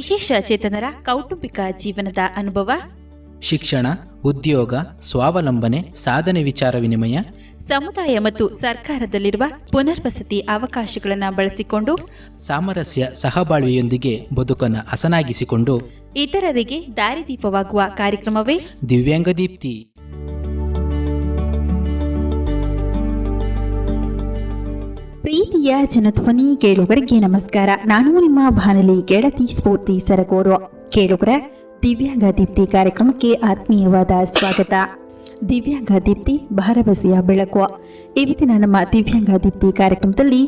ವಿಶೇಷ ಚೇತನರ ಕೌಟುಂಬಿಕ ಜೀವನದ ಅನುಭವ? ಶಿಕ್ಷಣ ಉದ್ಯೋಗ ಸ್ವಾವಲಂಬನೆ ಸಾಧನೆ ವಿಚಾರ ವಿನಿಮಯ ಸಮುದಾಯ ಮತ್ತು ಸರ್ಕಾರದಲ್ಲಿರುವ ಪುನರ್ವಸತಿ ಅವಕಾಶಗಳನ್ನು ಬಳಸಿಕೊಂಡು ಸಾಮರಸ್ಯ ಸಹಬಾಳ್ವೆಯೊಂದಿಗೆ ಬದುಕನ್ನು ಹಸನಾಗಿಸಿಕೊಂಡು ಇತರರಿಗೆ ದಾರಿದೀಪವಾಗುವ ಕಾರ್ಯಕ್ರಮವೇ? ದಿವ್ಯಾಂಗ ದೀಪ್ತಿ ಪ್ರೀತಿಯ ಜನಧ್ವನಿ ಕೇಳುಗರಿಗೆ ನಮಸ್ಕಾರ. ನಾನು ನಿಮ್ಮ ಬಾನಲಿ ಗೆಳತಿ ಸ್ಫೂರ್ತಿ ಸರಗೋರು. ಕೇಳುಗರ ದಿವ್ಯಾಂಗ ದೀಪ್ತಿ ಕಾರ್ಯಕ್ರಮಕ್ಕೆ ಆತ್ಮೀಯವಾದ ಸ್ವಾಗತ. ದಿವ್ಯಾಂಗ ದೀಪ್ತಿ ಭರವಸೆಯ ಬೆಳಕು. ಇವತ್ತಿನ ನಮ್ಮ ದಿವ್ಯಾಂಗ ದೀಪ್ತಿ ಕಾರ್ಯಕ್ರಮದಲ್ಲಿ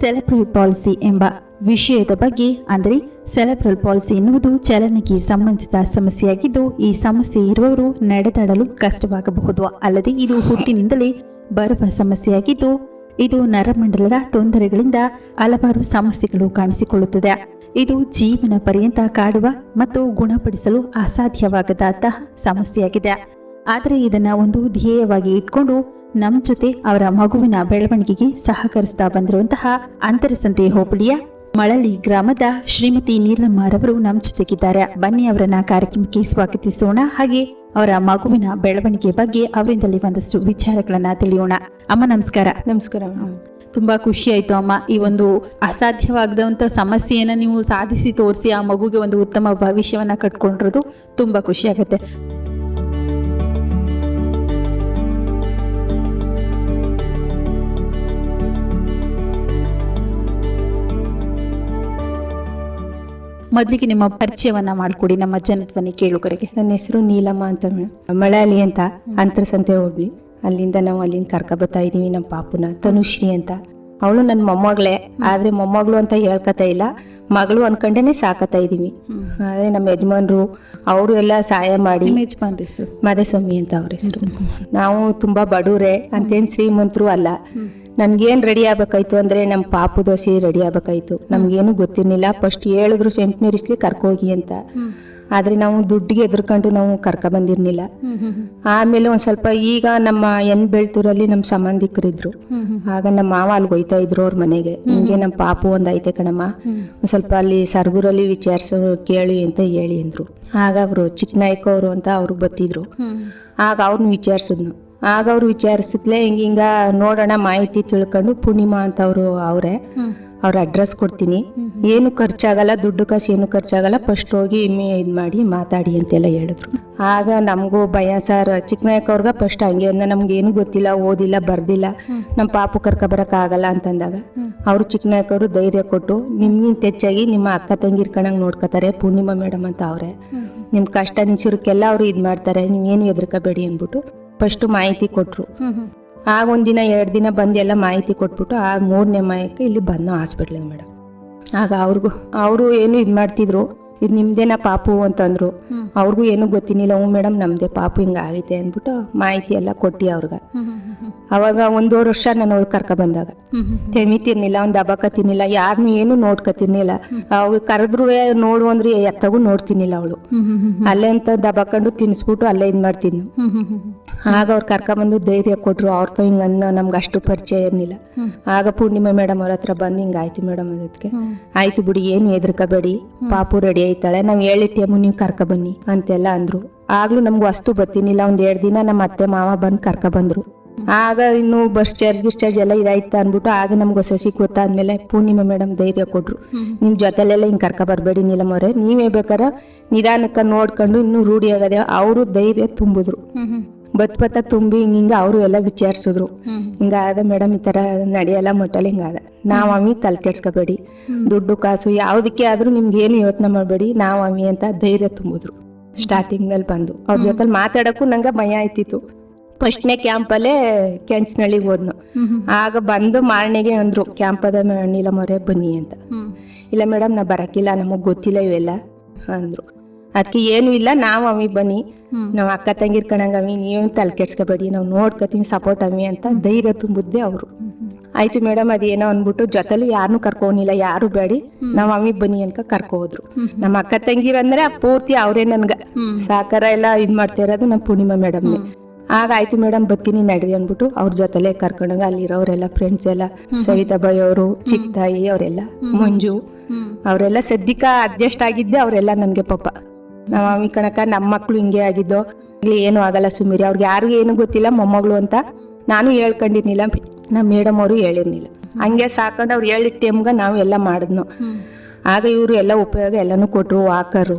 ಸೆಲೆಬ್ರಲ್ ಪಾಲಿಸಿ ಎಂಬ ವಿಷಯದ ಬಗ್ಗೆ, ಅಂದರೆ ಸೆಲೆಬ್ರಲ್ ಪಾಲಿಸಿ ಎನ್ನುವುದು ಚಲನೆಗೆ ಸಂಬಂಧಿಸಿದ ಸಮಸ್ಯೆಯಾಗಿದ್ದು, ಈ ಸಮಸ್ಯೆ ಇರುವವರು ನಡೆದಾಡಲು ಕಷ್ಟವಾಗಬಹುದು. ಅಲ್ಲದೆ ಇದು ಹುಟ್ಟಿನಿಂದಲೇ ಬರುವ ಸಮಸ್ಯೆಯಾಗಿದ್ದು ಇದು ನರಮಂಡಲದ ತೊಂದರೆಗಳಿಂದ ಹಲವಾರು ಸಮಸ್ಯೆಗಳು ಕಾಣಿಸಿಕೊಳ್ಳುತ್ತದೆ. ಇದು ಜೀವನ ಪರ್ಯಂತ ಕಾಡುವ ಮತ್ತು ಗುಣಪಡಿಸಲು ಅಸಾಧ್ಯವಾಗದಂತಹ ಸಮಸ್ಯೆಯಾಗಿದೆ. ಆದರೆ ಇದನ್ನು ಒಂದು ಧ್ಯೇಯವಾಗಿ ಇಟ್ಕೊಂಡು ನಮ್ಮ ಜೊತೆ ಅವರ ಮಗುವಿನ ಬೆಳವಣಿಗೆಗೆ ಸಹಕರಿಸ್ತಾ ಬಂದಿರುವಂತಹ ಅಂತರಸಂತೆ ಹೋಬಳಿಯ ಮಳಲಿ ಗ್ರಾಮದ ಶ್ರೀಮತಿ ನೀಲಮ್ಮರವರು ನಮ್ಮ ಜೊತೆಗಿದ್ದಾರೆ. ಬನ್ನಿ ಅವರನ್ನ ಕಾರ್ಯಕ್ರಮಕ್ಕೆ ಸ್ವಾಗತಿಸೋಣ. ಹಾಗೆ ಅವರ ಮಗುವಿನ ಬೆಳವಣಿಗೆ ಬಗ್ಗೆ ಅವರಿಂದಲೇ ಒಂದಷ್ಟು ವಿಚಾರಗಳನ್ನ ತಿಳಿಯೋಣ. ಅಮ್ಮ, ನಮಸ್ಕಾರ. ನಮಸ್ಕಾರ. ತುಂಬಾ ಖುಷಿ ಆಯ್ತು, ಅಮ್ಮ. ಈ ಒಂದು ಅಸಾಧ್ಯವಾಗದಂತ ಸಮಸ್ಯೆಯನ್ನ ನೀವು ಸಾಧಿಸಿ ತೋರಿಸಿ ಆ ಮಗುಗೆ ಒಂದು ಉತ್ತಮ ಭವಿಷ್ಯವನ್ನ ಕಟ್ಕೊಂಡಿರೋದು ತುಂಬಾ ಖುಷಿ ಆಗುತ್ತೆ. ಮೊದಲಿಗೆ ನಿಮ್ಮ ಪರಿಚಯವನ್ನ ಮಾಡಿಕೊಡಿ ನಮ್ಮ ಜನತ್ವನಿ ಕೇಳುಗರಿಗೆ. ನನ್ನ ಹೆಸರು ನೀಲಮ್ಮ ಅಂತ ಮೇಡಮ್ ಮಳಲಿ ಅಂತ ಅಂತರಸಂತೆ ಹೋಗ್ಲಿ. ಅಲ್ಲಿಂದ ನಾವು ಅಲ್ಲಿಂದ ಕರ್ಕ ಬರ್ತಾ ಇದೀವಿ ನಮ್ಮ ಪಾಪುನ. ತನುಶ್ರೀ ಅಂತ. ಅವಳು ನನ್ನ ಮೊಮ್ಮಗಳೇ. ಆದ್ರೆ ಮೊಮ್ಮಗಳು ಅಂತ ಹೇಳ್ಕತಾ ಇಲ್ಲ. ಮಗಳು ಅನ್ಕೊಂಡೇನೆ ಸಾಕತಾ ಇದೀವಿ. ಆದ್ರೆ ನಮ್ಮ ಯಜಮಾನ್ರು ಅವರು ಎಲ್ಲ ಸಹಾಯ ಮಾಡಿ ಮಾದೇಸ್ವಾಮಿ ಅಂತ ಅವ್ರ ಹೆಸರು. ನಾವು ತುಂಬಾ ಬಡವ್ರೆ ಅಂತೇನ್ ಶ್ರೀಮಂತರು ಅಲ್ಲ. ನನ್ಗೇನು ರೆಡಿ ಆಗ್ಬೇಕಾಯ್ತು ಅಂದ್ರೆ ನಮ್ಮ ಪಾಪು ದೋಸೆ ರೆಡಿ ಆಗ್ಬೇಕಾಯ್ತು. ನಮ್ಗೇನು ಗೊತ್ತಿರಲಿಲ್ಲ. ಫಸ್ಟ್ ಹೇಳಿದ್ರು ಸೆಂಟ್ ಮೇರಿಸ್ಲಿ ಕರ್ಕೋಗಿ ಅಂತ. ಆದ್ರೆ ನಾವು ದುಡ್ಡಿಗೆ ಎದುರ್ಕೊಂಡು ನಾವು ಕರ್ಕ ಬಂದಿರ್ಲಿಲ್ಲ ಆಮೇಲೆ ಒಂದ್ ಸ್ವಲ್ಪ ಈಗ ನಮ್ಮ ಎನ್ ಬೆಳ್ತೂರಲ್ಲಿ ನಮ್ಮ ಸಂಬಂಧಿಕರಿದ್ರು. ಆಗ ನಮ್ಮ ಮಾವ ಅಲ್ಲಿ ಹೋಯ್ತಾ ಇದ್ರು ಅವ್ರ ಮನೆಗೆ. ಹಿಂಗೆ ನಮ್ಮ ಪಾಪು ಒಂದ್ ಐತೆ ಕಣಮ್ಮ. ಒಂದ್ ಸ್ವಲ್ಪ ಅಲ್ಲಿ ಸರ್ಗೂರಲ್ಲಿ ವಿಚಾರಿಸೋ ಕೇಳಿ ಅಂತ ಹೇಳಿ ಅಂದ್ರು. ಆಗ ಅವರು ಚಿಕ್ಕನಾಯ್ಕ ಅವರು ಅಂತ ಅವ್ರು ಬತ್ತಿದ್ರು ಆಗ ಅವ್ರನ್ನ ವಿಚಾರಿಸಿದ್ನು. ಆಗ ಅವ್ರು ವಿಚಾರಿಸಿದ್ಲೆ ಹಿಂಗ ಹಿಂಗ ನೋಡೋಣ ಮಾಹಿತಿ ತಿಳ್ಕೊಂಡು ಪೂರ್ಣಿಮಾ ಅಂತ ಅವರು ಅವರೇ ಅವ್ರ ಅಡ್ರೆಸ್ ಕೊಡ್ತೀನಿ. ಏನು ಖರ್ಚಾಗಲ್ಲ ದುಡ್ಡು ಕಾಸು ಏನು ಖರ್ಚಾಗಲ್ಲ ಫಸ್ಟ್ ಹೋಗಿ ಇದು ಇದ್ ಮಾಡಿ ಮಾತಾಡಿ ಅಂತೆಲ್ಲ ಹೇಳಿದ್ರು. ಆಗ ನಮಗೂ ಭಯ ಸರ್. ಚಿಕ್ಕನಾಯಕ ಅವ್ರಿಗೆ ಫಸ್ಟ್ ಹಂಗೆ ಅಂದ ನಮ್ಗೆ ಏನು ಗೊತ್ತಿಲ್ಲ ಓದಿಲ್ಲ ಬರ್ದಿಲ್ಲ. ನಮ್ಮ ಪಾಪು ಕರ್ಕ ಬರಕ್ ಆಗಲ್ಲ ಅಂತಂದಾಗ ಅವರು ಚಿಕ್ಕನಾಯಕ ಅವರು ಧೈರ್ಯ ಕೊಟ್ಟು ನಿಮ್ಗಿಂತ ಹೆಚ್ಚಾಗಿ ನಿಮ್ಮ ಅಕ್ಕ ತಂಗಿ ಕಣಂಗ್ ನೋಡ್ಕೋತಾರೆ ಪೂರ್ಣಿಮಾ ಮೇಡಮ್ ಅಂತ ಅವರೇ. ನಿಮ್ಮ ಕಷ್ಟ ನಿಚುರಕ್ಕೆಲ್ಲ ಅವರು ಇದು ಮಾಡ್ತಾರೆ ನೀವೇನು ಹೆದರ್ಕೋಬೇಡಿ ಅಂದ್ಬಿಟ್ಟು ಫಸ್ಟ್ ಮಾಹಿತಿ ಕೊಟ್ರು. ಆಗ ಒಂದಿನ ಎರಡು ದಿನ ಬಂದು ಎಲ್ಲ ಮಾಹಿತಿ ಕೊಟ್ಬಿಟ್ಟು ಆ ಮೂರನೇ ಮಾಯಕ್ಕೆ ಇಲ್ಲಿ ಬಂದ ಹಾಸ್ಪಿಟ್ಲಿಗೆ ಮೇಡಮ್. ಆಗ ಅವ್ರಿಗೂ? ಅವರು ಏನು ಇದು ಮಾಡ್ತಿದ್ರು. ಇದು ನಿಮ್ದೇನ ಪಾಪು ಅಂತಂದ್ರು. ಅವ್ರಿಗೂ ಏನು ಗೊತ್ತಿನಿಲ್ಲ ಹ್ಞೂ ಮೇಡಮ್ ನಮ್ದೇ ಪಾಪು ಹಿಂಗೆ ಆಗೈತೆ ಅಂದ್ಬಿಟ್ಟು ಮಾಹಿತಿ ಎಲ್ಲ ಕೊಟ್ಟಿ ಅವ್ರಿಗೆ. ಅವಾಗ ಒಂದೂವರೆ ವರ್ಷ ನಾನು ಅವಳು ಕರ್ಕ ಬಂದಾಗ. ತೆಮಿತಿರ್ನಿಲ್ಲ ಒಂದು ದಬಾಕತಿರ್ನಿಲ್ಲ ಯಾರನ್ನೂ ಏನು ನೋಡ್ಕತಿರ್ನಿಲ್ಲ ಅವಾಗ ಕರೆದ್ರು ನೋಡು ಅಂದ್ರೆ ಎತ್ತಗೂ ನೋಡ್ತಿನಿಲ್ಲ ಅವಳು. ಅಲ್ಲೇ ಅಂತ ದಬಾಕೊಂಡು ತಿನ್ಸ್ಬಿಟ್ಟು ಅಲ್ಲೇ ಇದು ಮಾಡ್ತೀನಿ ಆಗ ಅವ್ರು ಕರ್ಕೊಂಬಂದು ಧೈರ್ಯ ಕೊಟ್ರು ಅವ್ರತ ಹಿಂಗ ನಮ್ಗೆ ಅಷ್ಟು ಪರಿಚಯ ಇರ್ಲಿಲ್ಲ ಆಗ ಪೂರ್ಣಿಮಾ ಮೇಡಮ್ ಅವ್ರ ಹತ್ರ ಬಂದು ಹಿಂಗಾಯ್ತು ಮೇಡಮ್ ಅದಕ್ಕೆ ಆಯ್ತು ಬಿಡಿ ಏನು ಹೆದರ್ಕೋಬೇಡಿ. ಪಾಪು ರೆಡಿ ಆಯ್ತಾಳೆ ನಾವ್ ಹೇಳಿಟ್ಟೇಮು ನೀವು ಕರ್ಕ ಬನ್ನಿ ಅಂತೆಲ್ಲ ಅಂದ್ರು. ಆಗ್ಲೂ ನಮ್ಗೆ ವಸ್ತು ಬತ್ತೀನಿಲ್ಲ ಒಂದ್ ಎರಡ್ ದಿನ ನಮ್ಮ ಅತ್ತೆ ಮಾವ ಬಂದು ಕರ್ಕ ಬಂದ್ರು. ಆಗ ಇನ್ನು ಬಸ್ ಚಾರ್ಜ್ ಗಿಸ್ ಚಾರ್ಜ್ ಎಲ್ಲ ಇದಾಯ್ತು ಅಂದ್ಬಿಟ್ಟು ಆಗ ನಮ್ಗೆ ಸಸಿ ಗೊತ್ತಾದ್ಮೇಲೆ ಪೂರ್ಣಿಮಾ ಮೇಡಮ್ ಧೈರ್ಯ ಕೊಟ್ರು. ನಿಮ್ ಜೊತೆಲೆಲ್ಲ ಹಿಂಗ್ ಕರ್ಕ ಬರಬೇಡಿ ನೀಲಮ್ಮವ್ರೆ ನೀವೇ ಬೇಕಾರ ನಿಧಾನಕ್ಕ ನೋಡ್ಕೊಂಡು ಇನ್ನೂ ರೂಢಿ ಆಗದೆ ಅವರು ಧೈರ್ಯ ತುಂಬಿದ್ರು. ಬತ್ ಬತ್ತ ತುಂಬಿ ಹಿಂಗ ಅವರು ಎಲ್ಲ ವಿಚಾರಿಸಿದ್ರು. ಹಿಂಗಾದ ಮೇಡಮ್ ಈ ತರ ನಡೆಯಲ್ಲ ಮಟ್ಟಲ್ಲಿ ಹಿಂಗಾದ ನಾವ್ ಅಮ್ಮಿ ತಲೆ ಕೆಡ್ಸ್ಕೋಬೇಡಿ. ದುಡ್ಡು ಕಾಸು ಯಾವ್ದಕ್ಕೆ ಆದ್ರೂ ನಿಮ್ಗೆ ಏನು ಯೋಚನೆ ಮಾಡಬೇಡಿ. ನಾವ್ ಅಮ್ಮಿ ಅಂತ ಧೈರ್ಯ ತುಂಬಿದ್ರು. ಸ್ಟಾರ್ಟಿಂಗ್ನಲ್ಲಿ ಬಂದು. ಅವ್ರ ಜೊತೆ ಮಾತಾಡಕ್ಕೂ ನಂಗೆ ಭಯ ಆಯ್ತಿತ್ತು. ಫಸ್ಟ್ನೇ ಕ್ಯಾಂಪಲ್ಲೇ ಕೆಂಚನಳ್ಳಿಗೆ ಹೋದ್ನು. ಆಗ ಬಂದು ಮಾರನೆಗೆ ಅಂದ್ರು ಕ್ಯಾಂಪದ ನೀಲಮೊರೆ ಬನ್ನಿ ಅಂತ. ಇಲ್ಲ ಮೇಡಮ್ ನಾ ಬರಕ್ಕಿಲ್ಲ ನಮಗ್ ಗೊತ್ತಿಲ್ಲ ಇವೆಲ್ಲ. ಅಂದ್ರು. ಅದಕ್ಕೆ ಏನು ಇಲ್ಲ ನಾವು ಅಮ್ಮಿ ಬನ್ನಿ. ನಾವು ಅಕ್ಕ ತಂಗಿರ್ ಕಣಂಗ ಅಮ್ಮಿ ನೀವೇನು ತಲೆ ಕೆಡ್ಸ್ಕೊಬೇಡಿ ನಾವು ನೋಡ್ಕೊತೀವಿ ಸಪೋರ್ಟ್ ಅಮ್ಮಿ ಅಂತ ಧೈರ್ಯ ತುಂಬುದ್ದೆ ಅವರು. ಆಯ್ತು ಮೇಡಮ್ ಅದೇನೋ ಅನ್ಬಿಟ್ಟು ಜೊತೆಲು ಯಾರನ್ನೂ ಕರ್ಕೊಂಡಿಲ್ಲ ಯಾರು ಬೇಡಿ. ನಾವ್ ಅಮ್ಮಿ ಬನ್ನಿ ಅನ್ಕ ಕರ್ಕೊ ಹೋದ್ರು ನಮ್ಮ ಅಕ್ಕ ತಂಗಿರ್ ಅಂದ್ರೆ ಪೂರ್ತಿ ಅವರೇ ನನ್ಗ. ಸಾಕಾರ ಎಲ್ಲ ಇದ್ ಮಾಡ್ತಾ ಇರೋದು ನಮ್ಮ ಪೂರ್ಣಿಮಾ ಮೇಡಮ್ ಆಗ ಆಯ್ತು ಮೇಡಮ್ ಬರ್ತೀನಿ ನಡ್ರಿ ಅಂದ್ಬಿಟ್ಟು ಅವ್ರ ಜೊತೆಲೆ ಕರ್ಕೊಂಡಂಗ ಅಲ್ಲಿರೋರೆಲ್ಲ ಫ್ರೆಂಡ್ಸ್ ಎಲ್ಲ ಸವಿತಾ ಬಾಯಿ ಅವರು ಚಿಕ್ಕ ತಾಯಿ ಅವರೆಲ್ಲ ಮಂಜು ಅವರೆಲ್ಲ ಸದ್ಯಕ್ಕೆ ಅಡ್ಜಸ್ಟ್ ಆಗಿದ್ದೆ ಅವರೆಲ್ಲ ನನಗೆ ಪಾಪ. ನಾವು ಮಮ್ಮಿ ಕಣಕ ನಮ್ಮ ಮಕ್ಕಳು ಹಿಂಗೆ ಆಗಿದ್ದು, ಇಲ್ಲಿ ಏನೂ ಆಗಲ್ಲ ಸುಮೀರಿ. ಅವ್ರಿಗೆ ಯಾರಿಗೂ ಏನು ಗೊತ್ತಿಲ್ಲ, ಮೊಮ್ಮಗಳು ಅಂತ ನಾನು ಹೇಳ್ಕೊಂಡಿರ್ಲಿಲ್ಲ ನಮ್ಮ ಮೇಡಮ್ ಅವರು ಹೇಳಿರ್ಲಿಲ್ಲ. ಹಂಗೆ ಸಾಕೊಂಡು ಅವ್ರು ಹೇಳಿದ ಟೈಮ್ಗೆ ನಾವು ಎಲ್ಲ ಮಾಡಿದ್ನು. ಆಗ ಇವರು ಎಲ್ಲ ಉಪಯೋಗ ಎಲ್ಲನೂ ಕೊಟ್ಟರು ವಾಕರು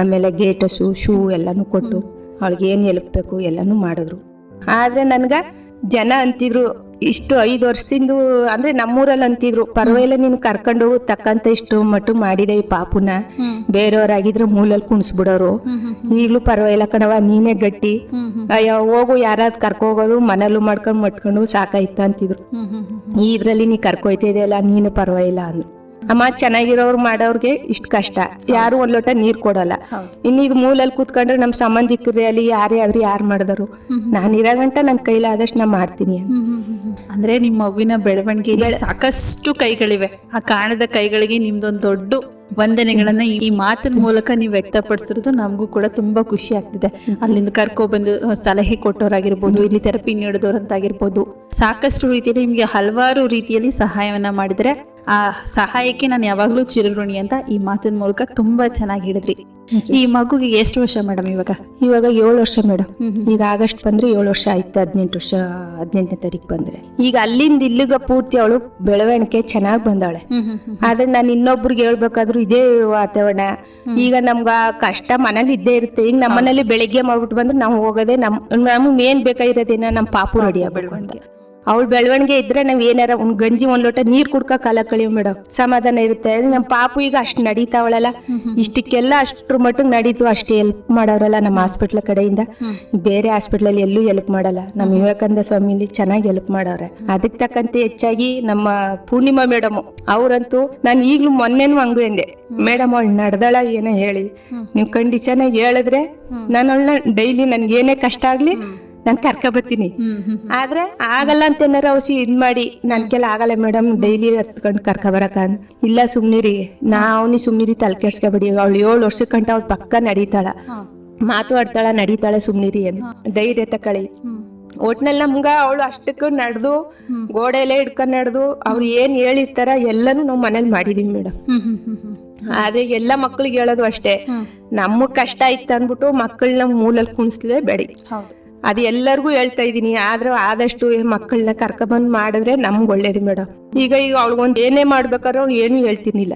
ಆಮೇಲೆ ಗೇಟಸು ಶೂ ಎಲ್ಲನೂ ಕೊಟ್ಟು ಅವ್ಳಿಗೆ ಏನು ಎಲ್ಪ್ ಬೇಕು ಎಲ್ಲನೂ ಮಾಡಿದ್ರು. ಆದರೆ ನನ್ಗೆ ಜನ ಅಂತಿದ್ರು ಇಷ್ಟು ಐದು ವರ್ಷದಿಂದ ಅಂದ್ರೆ ನಮ್ಮೂರಲ್ಲಿ ಅಂತಿದ್ರು ಪರವಾಗಿಲ್ಲ ನೀನು ಕರ್ಕೊಂಡು ಹೋಗು ತಕ್ಕಂತ ಇಷ್ಟು ಮಟ್ಟು ಮಾಡಿದೆ ಈ ಪಾಪುನ. ಬೇರೆಯವ್ರಾಗಿದ್ರೆ ಮೂಲಲ್ಲಿ ಕುಣಿಸ್ಬಿಡೋರು. ಈಗಲೂ ಪರವಾಗಿಲ್ಲ ಕಣವ ನೀನೇ ಗಟ್ಟಿ. ಅಯ್ಯೋ ಹೋಗು ಯಾರಾದ್ ಕರ್ಕೋಗೋದು ಮನೇಲೂ ಮಾಡ್ಕೊಂಡು ಮಟ್ಕೊಂಡು ಸಾಕಾಯ್ತ ಅಂತಿದ್ರು. ಇದ್ರಲ್ಲಿ ನೀ ಕರ್ಕೊಯ್ತಿದೆಯಲ್ಲ ನೀನು ಪರವಾಗಿಲ್ಲ ಅಂದ್ರು. ಅಮ್ಮ ಚೆನ್ನಾಗಿರೋರು ಮಾಡೋರ್ಗೆ ಇಷ್ಟ ಕಷ್ಟ. ಯಾರು ಒಂದ್ ಲೋಟ ನೀರ್ ಕೊಡಲ್ಲ. ಇನ್ನೀಗ ಮೂಲಲ್ಲಿ ಕೂತ್ಕೊಂಡ್ರೆ ನಮ್ ಸಂಬಂಧಿಕರೇ ಅಲ್ಲಿ ಯಾರೇ ಆದ್ರೆ ಯಾರು ಮಾಡಿದ್ರು. ನಾನು ಇರೋ ಗಂಟ ನನ್ನ ಕೈಲಾದಷ್ಟು ನಾ ಮಾಡ್ತೀನಿ ಅಂದ್ರೆ ನಿಮ್ಮ ಮಗುವಿನ ಬೆಳವಣಿಗೆ ಸಾಕಷ್ಟು ಕೈಗಳಿವೆ. ಆ ಕಾಣದ ಕೈಗಳಿಗೆ ನಿಮ್ದೊಂದು ದೊಡ್ಡ ವಂದನೆಗಳನ್ನ ಈ ಮಾತಿನ ಮೂಲಕ ನೀವು ವ್ಯಕ್ತಪಡಿಸಿರೋದು ನಮಗೂ ಕೂಡ ತುಂಬಾ ಖುಷಿ ಆಗ್ತಿದೆ. ಅಲ್ಲಿಂದ ಕರ್ಕೊ ಬಂದು ಸಲಹೆ ಕೊಟ್ಟವರಾಗಿರ್ಬೋದು, ಇಲ್ಲಿ ಥೆರಪಿ ನೀಡಿದವರಂತಾಗಿರ್ಬೋದು. ಸಾಕಷ್ಟು ರೀತಿಯಲ್ಲಿ ನಿಮಗೆ ಹಲವಾರು ರೀತಿಯಲ್ಲಿ ಸಹಾಯವನ್ನ ಮಾಡಿದರೆ, ಆ ಸಹಾಯಕ್ಕೆ ನಾನು ಯಾವಾಗಲೂ ಚಿರಋಣಿ ಅಂತ ಈ ಮಾತಿನ ಮೂಲಕ ತುಂಬಾ ಚೆನ್ನಾಗಿ ಹೇಳಿದ್ರಿ. ಈ ಮಗುಗೆ ಎಷ್ಟು ವರ್ಷ ಮೇಡಮ್ ಇವಾಗ? ಇವಾಗ ಏಳು ವರ್ಷ ಮೇಡಮ್ ಈಗ ಆಗಸ್ಟ್ ಬಂದ್ರೆ ಏಳು ವರ್ಷ ಆಯ್ತು ಹದಿನೆಂಟು ವರ್ಷ ಹದಿನೆಂಟನೇ ತಾರೀಕು ಬಂದ್ರೆ. ಈಗ ಅಲ್ಲಿಂದ ಇಲ್ಲಿಗ ಪೂರ್ತಿ ಅವಳು ಬೆಳವಣಿಗೆ ಚೆನ್ನಾಗಿ ಬಂದಾಳೆ. ಆದ್ರೆ ನಾನು ಇನ್ನೊಬ್ರಿಗೆ ಹೇಳ್ಬೇಕಾದ್ರು ಇದೇ ವಾತಾವರಣ. ಈಗ ನಮ್ಗ ಕಷ್ಟ ಮನೇಲಿ ಇದ್ದೇ ಇರುತ್ತೆ. ಈಗ ನಮ್ಮನೇಲಿ ಬೆಳಿಗ್ಗೆ ಮಾಡ್ಬಿಟ್ಟು ಬಂದ್ರೆ ನಾವು ಹೋಗೋದೇ ನಮ್ ನಮ್ಗೆ ಮೇನ್ ಬೇಕಾಗಿರೋದೇನ ನಮ್ಮ ಪಾಪು ರೆಡಿ ಆಗ್ಬೇಕು ಅಂತ. ಅವಳ ಬೆಳವಣಿಗೆ ಇದ್ರೆ ನಾವ್ ಏನಾರ ಒಂದ್ ಗಂಜಿ ಒಂದ್ ಲೋಟ ನೀರ್ ಕುಡ್ಕ ಕಾಲ ಕಳಿಯೋ ಮೇಡಮ್ ಸಮಾಧಾನ ಇರುತ್ತೆ. ನಮ್ ಪಾಪು ಈಗ ಅಷ್ಟ್ ನಡೀತಾವಳಲ್ಲ. ಇಷ್ಟಕ್ಕೆಲ್ಲ ಅಷ್ಟ್ರ ಮಟ್ಟಿಗೆ ನಡೀತು ಅಷ್ಟೇ ಹೆಲ್ಪ್ ಮಾಡೋರಲ್ಲ ನಮ್ಮ ಹಾಸ್ಪಿಟ್ಲ್ ಕಡೆಯಿಂದ. ಬೇರೆ ಹಾಸ್ಪಿಟ್ಲಲ್ಲಿ ಎಲ್ಲೂ ಹೆಲ್ಪ್ ಮಾಡಲ್ಲ. ನಮ್ಮ ವಿವೇಕಾನಂದ ಸ್ವಾಮಿಲಿ ಚೆನ್ನಾಗಿ ಹೆಲ್ಪ್ ಮಾಡವ್ರೆ ಅದಕ್ಕೆ ತಕ್ಕಂತೆ ಹೆಚ್ಚಾಗಿ ನಮ್ಮ ಪೂರ್ಣಿಮಾ ಮೇಡಮ್ ಅವ್ರಂತೂ ನಾನು ಈಗ್ಲೂ ಮೊನ್ನೆನೂ ಹಂಗು ಎಂದೆ. ಮೇಡಮ್ ಅವಳು ನಡ್ದಳ ಏನೋ ಹೇಳಿ. ನೀವು ಕಂಡೀಷನ್ ಹೇಳಿದ್ರೆ ನಾನು ಅವಳನ್ನ ಡೈಲಿ ನನ್ಗೆ ಏನೇ ಕಷ್ಟ ಆಗ್ಲಿ ನಾನು ಕರ್ಕ ಬರ್ತೀನಿ ಆದ್ರೆ ಆಗಲ್ಲ ಅಂತ ಏನಾರ ಔಷಧಿ ಇದ್ ಮಾಡಿ ನನ್ ಕೆಲ ಆಗಲ್ಲ ಮೇಡಮ್ ಡೈಲಿ ಹತ್ಕೊಂಡ್ ಕರ್ಕ ಬರಕ ಇಲ್ಲ ಸುಮ್ನಿರಿ ನಾ ಅವ್ನಿ ಸುಮ್ನಿರಿ ತಲೆ ಕೆಡ್ಸ್ಕೊಬೇಡಿ. ಅವ್ಳು ಏಳು ವರ್ಷ ಕಂಟ ಮಾತು ಪಕ್ಕ ನಡೀತಾಳ. ಮಾತಾಡ್ತಾಳ ನಡೀತಾಳೆ ಸುಮ್ನಿರಿ ಅಂತ. ಧೈರ್ಯ ತಕಳಿ. ಒಟ್ನಲ್ಲಿ ನಮ್ಗ ಅವಳು ಅಷ್ಟಕ್ಕೂ ನಡೆದು ಗೋಡೆಲೆ ಹಿಡ್ಕೊಂಡ್ ನಡೆದು ಅವ್ರು ಏನ್ ಹೇಳಿರ್ತಾರ ಎಲ್ಲಾನು ನಾವು ಮನೇಲಿ ಮಾಡಿದೀವಿ ಮೇಡಮ್. ಆದ್ರೆ ಎಲ್ಲ ಮಕ್ಳಿಗೆ ಹೇಳೋದು ಅಷ್ಟೇ. ನಮಗ್ ಕಷ್ಟ ಇತ್ತು ಅಂದ್ಬಿಟ್ಟು ಮಕ್ಕಳನ್ನ ಮೂಲಲ್ಲಿ ಕುಣಿಸ್ಲೇ ಬೇಡಿ ಅದು ಎಲ್ಲರಿಗೂ ಹೇಳ್ತಾ ಇದೀನಿ ಆದ್ರೆ ಆದಷ್ಟು ಮಕ್ಕಳನ್ನ ಕರ್ಕೊಂಬಂದ್ ಮಾಡಿದ್ರೆ ನಮ್ಗೆ ಒಳ್ಳೇದು ಮೇಡಮ್ ಈಗ ಈಗ ಅವಳಗೊಂದು ಏನೇ ಮಾಡ್ಬೇಕಾದ್ರೆ ಅವ್ಳು ಏನು ಹೇಳ್ತಿರ್ಲಿಲ್ಲ.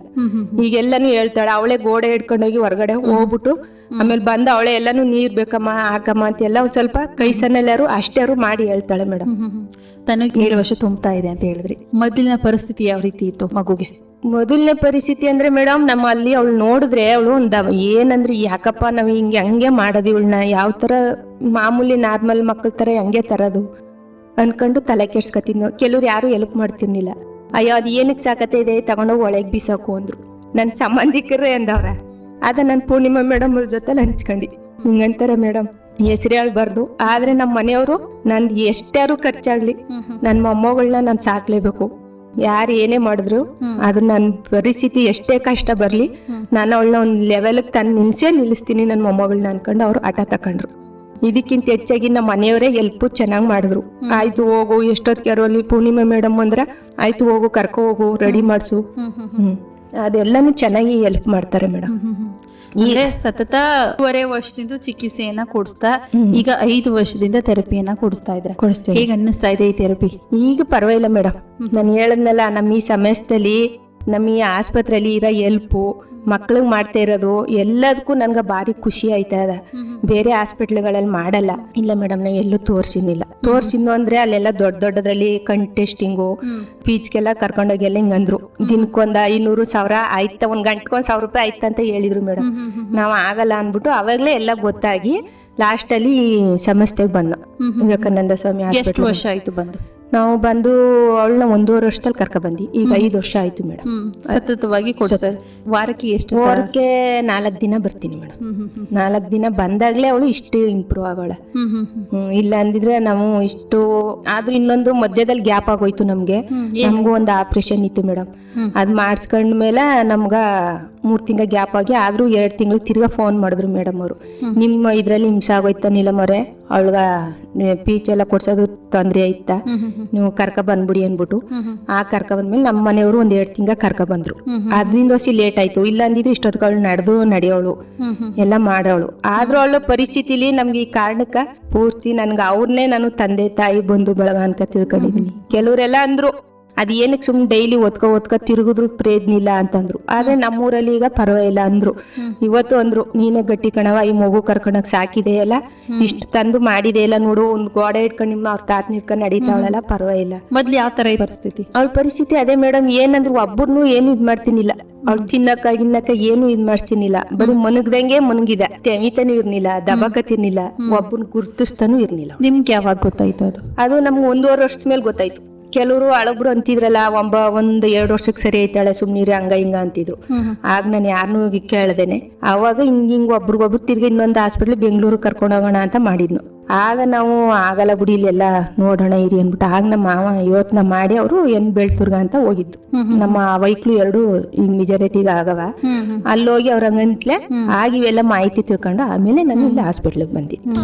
ಈಗೆಲ್ಲಾನು ಹೇಳ್ತಾಳೆ ಅವಳೇ ಗೋಡೆ ಹಿಡ್ಕೊಂಡೋಗಿ ಹೊರಗಡೆ ಹೋಗ್ಬಿಟ್ಟು ಆಮೇಲೆ ಬಂದ ಅವಳೆ ಎಲ್ಲಾನು ನೀರ್ ಬೇಕಮ್ಮ ಹಾಕಮ್ಮ ಅಂತ ಎಲ್ಲ ಒಂದ್ ಸ್ವಲ್ಪ ಕೈ ಸಣ್ಣಲ್ಲಾರು ಅಷ್ಟಾರು ಮಾಡಿ ಹೇಳ್ತಾಳೆ ಮೇಡಮ್ ತನಗೆ ಏಳು ವರ್ಷ ತುಂಬ್ತಾ ಇದೆ ಅಂತ ಹೇಳಿದ್ರಿ. ಮೊದಲಿನ ಪರಿಸ್ಥಿತಿ ಯಾವ ರೀತಿ ಇತ್ತು ಮಗುಗೆ? ಮೊದಲನೇ ಪರಿಸ್ಥಿತಿ ಅಂದ್ರೆ ಮೇಡಮ್ ನಮ್ಮ ಅಲ್ಲಿ ಅವಳು ನೋಡಿದ್ರೆ ಅವಳು ಒಂದ ಏನಂದ್ರೆ ಯಾಕಪ್ಪ ನಾವು ಹಿಂಗೆ ಹಂಗೆ ಮಾಡೋದು ಇವಳನ್ನ? ಯಾವ ಥರ ಮಾಮೂಲಿ ನಾರ್ಮಲ್ ಮಕ್ಕಳ ಥರ ಹಂಗೆ ತರೋದು? ಅನ್ಕೊಂಡು ತಲೆ ಕೆಡ್ಸ್ಕೊತಿದ್ನು ಕೆಲವ್ರು ಯಾರು ಹೆಲ್ಪ್ ಮಾಡ್ತಿರ್ಲಿಲ್ಲ. ಅಯ್ಯೋ ಅದು ಏನಕ್ಕೆ ಸಾಕತ್ತೆ ಇದೆ? ತಗೊಂಡೋಗಿ ಒಳಗೆ ಬೀಸಾಕು ಅಂದ್ರು. ನನ್ನ ಸಂಬಂಧಿಕರೇ ಅಂದವ್ರ. ಆದ ನಾನು ಪೂರ್ಣಿಮಾ ಮೇಡಮ್ ಅವ್ರ ಜೊತೆ ಹಂಚ್ಕೊಂಡಿ ಹಿಂಗಂತಾರೆ ಮೇಡಮ್ ಹೆಸರು ಹೇಳ್ಬಾರ್ದು. ಆದ್ರೆ ನಮ್ಮ ಮನೆಯವರು ನಂದು ಎಷ್ಟಾರು ಖರ್ಚಾಗ್ಲಿ. ನನ್ನ ಮೊಮ್ಮಗಳನ್ನ ನಾನು ಸಾಕ್ಲೇಬೇಕು. ಯಾರು ಏನೇ ಮಾಡಿದ್ರು ಅದು ನನ್ನ ಪರಿಸ್ಥಿತಿ ಎಷ್ಟೇ ಕಷ್ಟ ಬರ್ಲಿ ನಾನು ಅವಳನ್ನ ಒಂದು ಲೆವೆಲ್ಗೆ ತನ್ನ ನಿಲ್ಸೇ ನಿಲ್ಲಿಸ್ತೀನಿ ನನ್ನ ಮೊಮ್ಮಗಳನ್ನ ಅನ್ಕೊಂಡು ಅವ್ರು ಆಟ ತಕೊಂಡ್ರು. ಇದಕ್ಕಿಂತ ಹೆಚ್ಚಾಗಿ ನಮ್ಮ ಮನೆಯವರೇ ಎಲ್ಪು ಚೆನ್ನಾಗಿ ಮಾಡಿದ್ರು. ಆಯ್ತು ಹೋಗು ಎಷ್ಟೊತ್ತಿಗೆ ಅಲ್ಲಿ ಪೂರ್ಣಿಮೆ ಮೇಡಮ್ ಅಂದ್ರೆ ಆಯ್ತು ಹೋಗು ಕರ್ಕೊ ಹೋಗು ರೆಡಿ ಮಾಡಿಸು. ಹ್ಮ್ ಅದೆಲ್ಲಾನು ಚೆನ್ನಾಗಿ ಹೆಲ್ಪ್ ಮಾಡ್ತಾರೆ ಮೇಡಮ್ ಅಂದ್ರೆ ಸತತ ಒಂದೂವರೆ ವರ್ಷದಿಂದ ಚಿಕಿತ್ಸೆಯನ್ನ ಕೊಡಿಸ್ತಾ ಈಗ ಐದು ವರ್ಷದಿಂದ ಥೆರಪಿಯನ್ನ ಕೊಡಿಸ್ತಾ ಇದ್ರೆ ಹೇಗೆ ಅನ್ನಿಸ್ತಾ ಇದೆ ಈ ಥೆರಪಿ? ಈಗ ಪರವಾಗಿಲ್ಲ ಮೇಡಮ್ ನಾನು ಹೇಳದ್ನಲ್ಲ ನಮ್ಮ ಈ ಸಮಯದಲ್ಲಿ ನಮ್ಮ ಈ ಆಸ್ಪತ್ರೆಯಲ್ಲಿ ಇರೋ ಎಲ್ಪು ಮಕ್ಳಿಗೆ ಮಾಡ್ತಾ ಇರೋದು ಎಲ್ಲದಕ್ಕೂ ನನ್ಗೆ ಭಾರಿ ಖುಷಿ ಆಯ್ತಾ ಇದೆ ಬೇರೆ ಹಾಸ್ಪಿಟ್ಲ್ಗಳಲ್ಲಿ ಮಾಡಲ್ಲ. ಇಲ್ಲ ಮೇಡಮ್ ನಾ ಎಲ್ಲೂ ತೋರ್ಸಿನಿಲ್ಲ ತೋರ್ಸಿದ್ನು ಅಂದ್ರೆ ಅಲ್ಲೆಲ್ಲ ದೊಡ್ಡ ದೊಡ್ಡದ್ರಲ್ಲಿ ಕಣ್ ಟೆಸ್ಟಿಂಗು ಪೀಚ್ಗೆಲ್ಲ ಕರ್ಕೊಂಡೋಗಿ ಎಲ್ಲ ಹಿಂಗಂದ್ರು ದಿನಕ್ಕೊಂದ ಐನೂರು ಸಾವಿರ ಆಯ್ತ ಒಂದ್ ಗಂಟೆಗೊಂದ್ ಸಾವಿರ ರೂಪಾಯಿ ಆಯ್ತಾ ಅಂತ ಹೇಳಿದ್ರು ಮೇಡಮ್. ನಾವು ಆಗಲ್ಲ ಅಂದ್ಬಿಟ್ಟು ಅವಾಗ್ಲೇ ಎಲ್ಲ ಗೊತ್ತಾಗಿ ಲಾಸ್ಟ್ ಅಲ್ಲಿ ಸಂಸ್ಥೆಗೆ ಬಂದ ವಿವೇಕಾನಂದ ಸ್ವಾಮಿ ಎಷ್ಟು ವರ್ಷ ಆಯ್ತು ಬಂದು? ನಾವು ಬಂದು ಅವಳನ್ನ ಒಂದೂವರೆ ವರ್ಷದಲ್ಲಿ ಕರ್ಕ ಬಂದಿ ಈಗ ಐದು ವರ್ಷ ಆಯ್ತು ಮೇಡಮ್ ಸತತವಾಗಿ ವಾರಕ್ಕೆ ಎಷ್ಟು? ವಾರಕ್ಕೆ ನಾಲ್ಕು ದಿನ ಬರ್ತೀನಿ ಮೇಡಮ್. ನಾಲ್ಕು ದಿನ ಬಂದಾಗ್ಲೇ ಅವಳು ಇಷ್ಟು ಇಂಪ್ರೂವ್ ಆಗೋಳ. ಇಲ್ಲ ಅಂದಿದ್ರೆ ನಾವು ಇಷ್ಟು ಆದ್ರೂ ಇನ್ನೊಂದು ಮಧ್ಯದಲ್ಲಿ ಗ್ಯಾಪ್ ಆಗೋಯ್ತು ನಮ್ಗೆ. ನಮಗೂ ಒಂದು ಆಪರೇಷನ್ ಇತ್ತು ಮೇಡಮ್ ಅದ್ ಮಾಡಿಸ್ಕೊಂಡ್ಮೇಲೆ ನಮ್ಗ ಮೂರ್ ತಿಂಗಳ ಗ್ಯಾಪ್ ಆಗಿ ಆದ್ರೂ ಎರಡ್ ತಿಂಗಳು ತಿರ್ಗಾ ಫೋನ್ ಮಾಡಿದ್ರು ಮೇಡಮ್ ಅವರು. ನಿಮ್ಮ ಇದ್ರಲ್ಲಿ ಹಿಂಸೆ ಆಗೋಯ್ತ ನೀಲಮರೆ ಅವಳಗ ಪೀಚ್ ಎಲ್ಲ ಕೊಡ್ಸೋದು ತೊಂದ್ರೆ ಆಯ್ತ ನೀವು ಕರ್ಕ ಬಂದ್ಬಿಡಿ ಅಂದ್ಬಿಟ್ಟು. ಆ ಕರ್ಕ ಬಂದ್ಮೇಲೆ ನಮ್ಮ ಮನೆಯವರು ಒಂದ್ ಎರಡ್ ತಿಂಗ ಕರ್ಕ ಬಂದ್ರು. ಅದ್ರಿಂದ ವರ್ಷ ಲೇಟ್ ಆಯ್ತು. ಇಲ್ಲ ಅಂದಿದ್ರೆ ಇಷ್ಟೊತ್ಗಳು ನಡೆದು ನಡೆಯೋಳು ಎಲ್ಲ ಮಾಡೋಳು ಆದ್ರೂ ಅವಳ ಪರಿಸ್ಥಿತಿಲಿ ನಮ್ಗೆ ಈ ಕಾರಣಕ್ಕ ಪೂರ್ತಿ ನನ್ಗೆ ಅವ್ರನ್ನೇ ನಾನು ತಂದೆ ತಾಯಿ ಬಂಧು ಬಳಗ ಅನ್ಕ ತಿಳ್ಕೊಂಡಿದೀನಿ. ಕೆಲವರೆಲ್ಲ ಅಂದ್ರು ಅದ್ ಏನಕ್ಕೆ ಸುಮ್ನೆ ಡೈಲಿ ಒತ್ಕೊ ಒತ್ಕೊ ತಿರುಗಿದ್ರು ಪ್ರಯತ್ನ ಇಲ್ಲ ಅಂತಂದ್ರು. ಆದ್ರೆ ನಮ್ಮೂರಲ್ಲಿ ಈಗ ಪರವಾಗಿಲ್ಲ ಅಂದ್ರು. ಇವತ್ತು ಅಂದ್ರು ನೀನೇ ಗಟ್ಟಿ ಕಣವ ಈ ಮಗು ಕರ್ಕೊಂಡಕ್ ಸಾಕಿದೆ ಅಲ್ಲ ಇಷ್ಟು ತಂದು ಮಾಡಿದೆ ಎಲ್ಲ ನೋಡು ಒಂದ್ ಗೋಡೆ ಇಟ್ಕೊಂಡು ನಿಮ್ಮ ಅವ್ರ ತಾತನ ಇಟ್ಕೊಂಡು ನಡೀತಾವಳಲ್ಲ ಪರವಾಗಿಲ್ಲ. ಮೊದ್ಲು ಯಾವ ತರ ಪರಿಸ್ಥಿತಿ. ಅವಳ ಪರಿಸ್ಥಿತಿ ಅದೇ ಮೇಡಮ್ ಏನಂದ್ರು ಒಬ್ಬರನ್ನು ಏನು ಇದ್ ಮಾಡ್ತೀನಿಲ್ಲ. ಅವ್ಳು ತಿನ್ನಕ್ಕ ಗಿನ್ನಕ್ಕ ಏನು ಇದ್ ಮಾಡ್ತೀನಿಲ್ಲ ಬರೀ ಮನಗ್ದಂಗೆ ಮನಗಿದ. ತೆಮಿತಾನು ಇರ್ನಿಲ್ಲ ದಬಕತಿರ್ನಿಲ್ಲ ಒಬ್ಬನ್ ಗುರ್ತಿಸ್ತಾನು ಇರ್ನಿಲ್ಲ. ನಿಮ್ಗೆ ಯಾವಾಗ ಗೊತ್ತಾಯ್ತು ಅದು? ಅದು ನಮ್ಗೆ ಒಂದೂವರೆ ವರ್ಷದ ಮೇಲೆ ಗೊತ್ತಾಯ್ತು. ಕೆಲವರು ಅಳಗ್ರು ಅಂತಿದ್ರಲ್ಲ ಒಂಬ ಒಂದ್ ಎರಡು ವರ್ಷಕ್ಕೆ ಸರಿ ಐತಾಳೆ ಸುಮ್ನಿರಿ ಹಂಗ ಹಿಂಗ ಅಂತಿದ್ರು. ಆಗ ನಾನು ಯಾರನ್ನೂ ಕೇಳ್ದೇನೆ. ಅವಾಗ ಹಿಂಗ ಹಿಂಗ ಒಬ್ರಿಗೊಬ್ರು ತಿರ್ಗಿ ಇನ್ನೊಂದು ಹಾಸ್ಪಿಟ್ಲ್ ಬೆಂಗಳೂರು ಕರ್ಕೊಂಡು ಹೋಗೋಣ ಅಂತ ಮಾಡಿದ್ನು. ಆಗ ನಾವು ಆಗಲ್ಲ ಬಿಡಿ ಎಲ್ಲ ನೋಡೋಣ ಇರಿ ಅಂದ್ಬಿಟ್ಟು ಆಗ ನಮ್ಮ ಮಾವ ಯೋಚನೆ ಮಾಡಿ ಅವರು ಎನ್ ಬೆಳ್ತುರ್ಗ ಅಂತ ಹೋಗಿದ್ದು. ನಮ್ಮ ವೈಕ್ಲು ಎರಡು ಈಗ ಮೆಜಾರಿಟಿಗೆ ಆಗವ. ಅಲ್ಲೋಗಿ ಅವ್ರ ಹಂಗಂತ್ಲೆ ಆಗ ಇವೆಲ್ಲ ಮಾಹಿತಿ ತಿಳ್ಕೊಂಡು ಆಮೇಲೆ ನಾನು ಇಲ್ಲಿ ಹಾಸ್ಪಿಟ್ಲಿಗೆ ಬಂದಿದ್ದೆ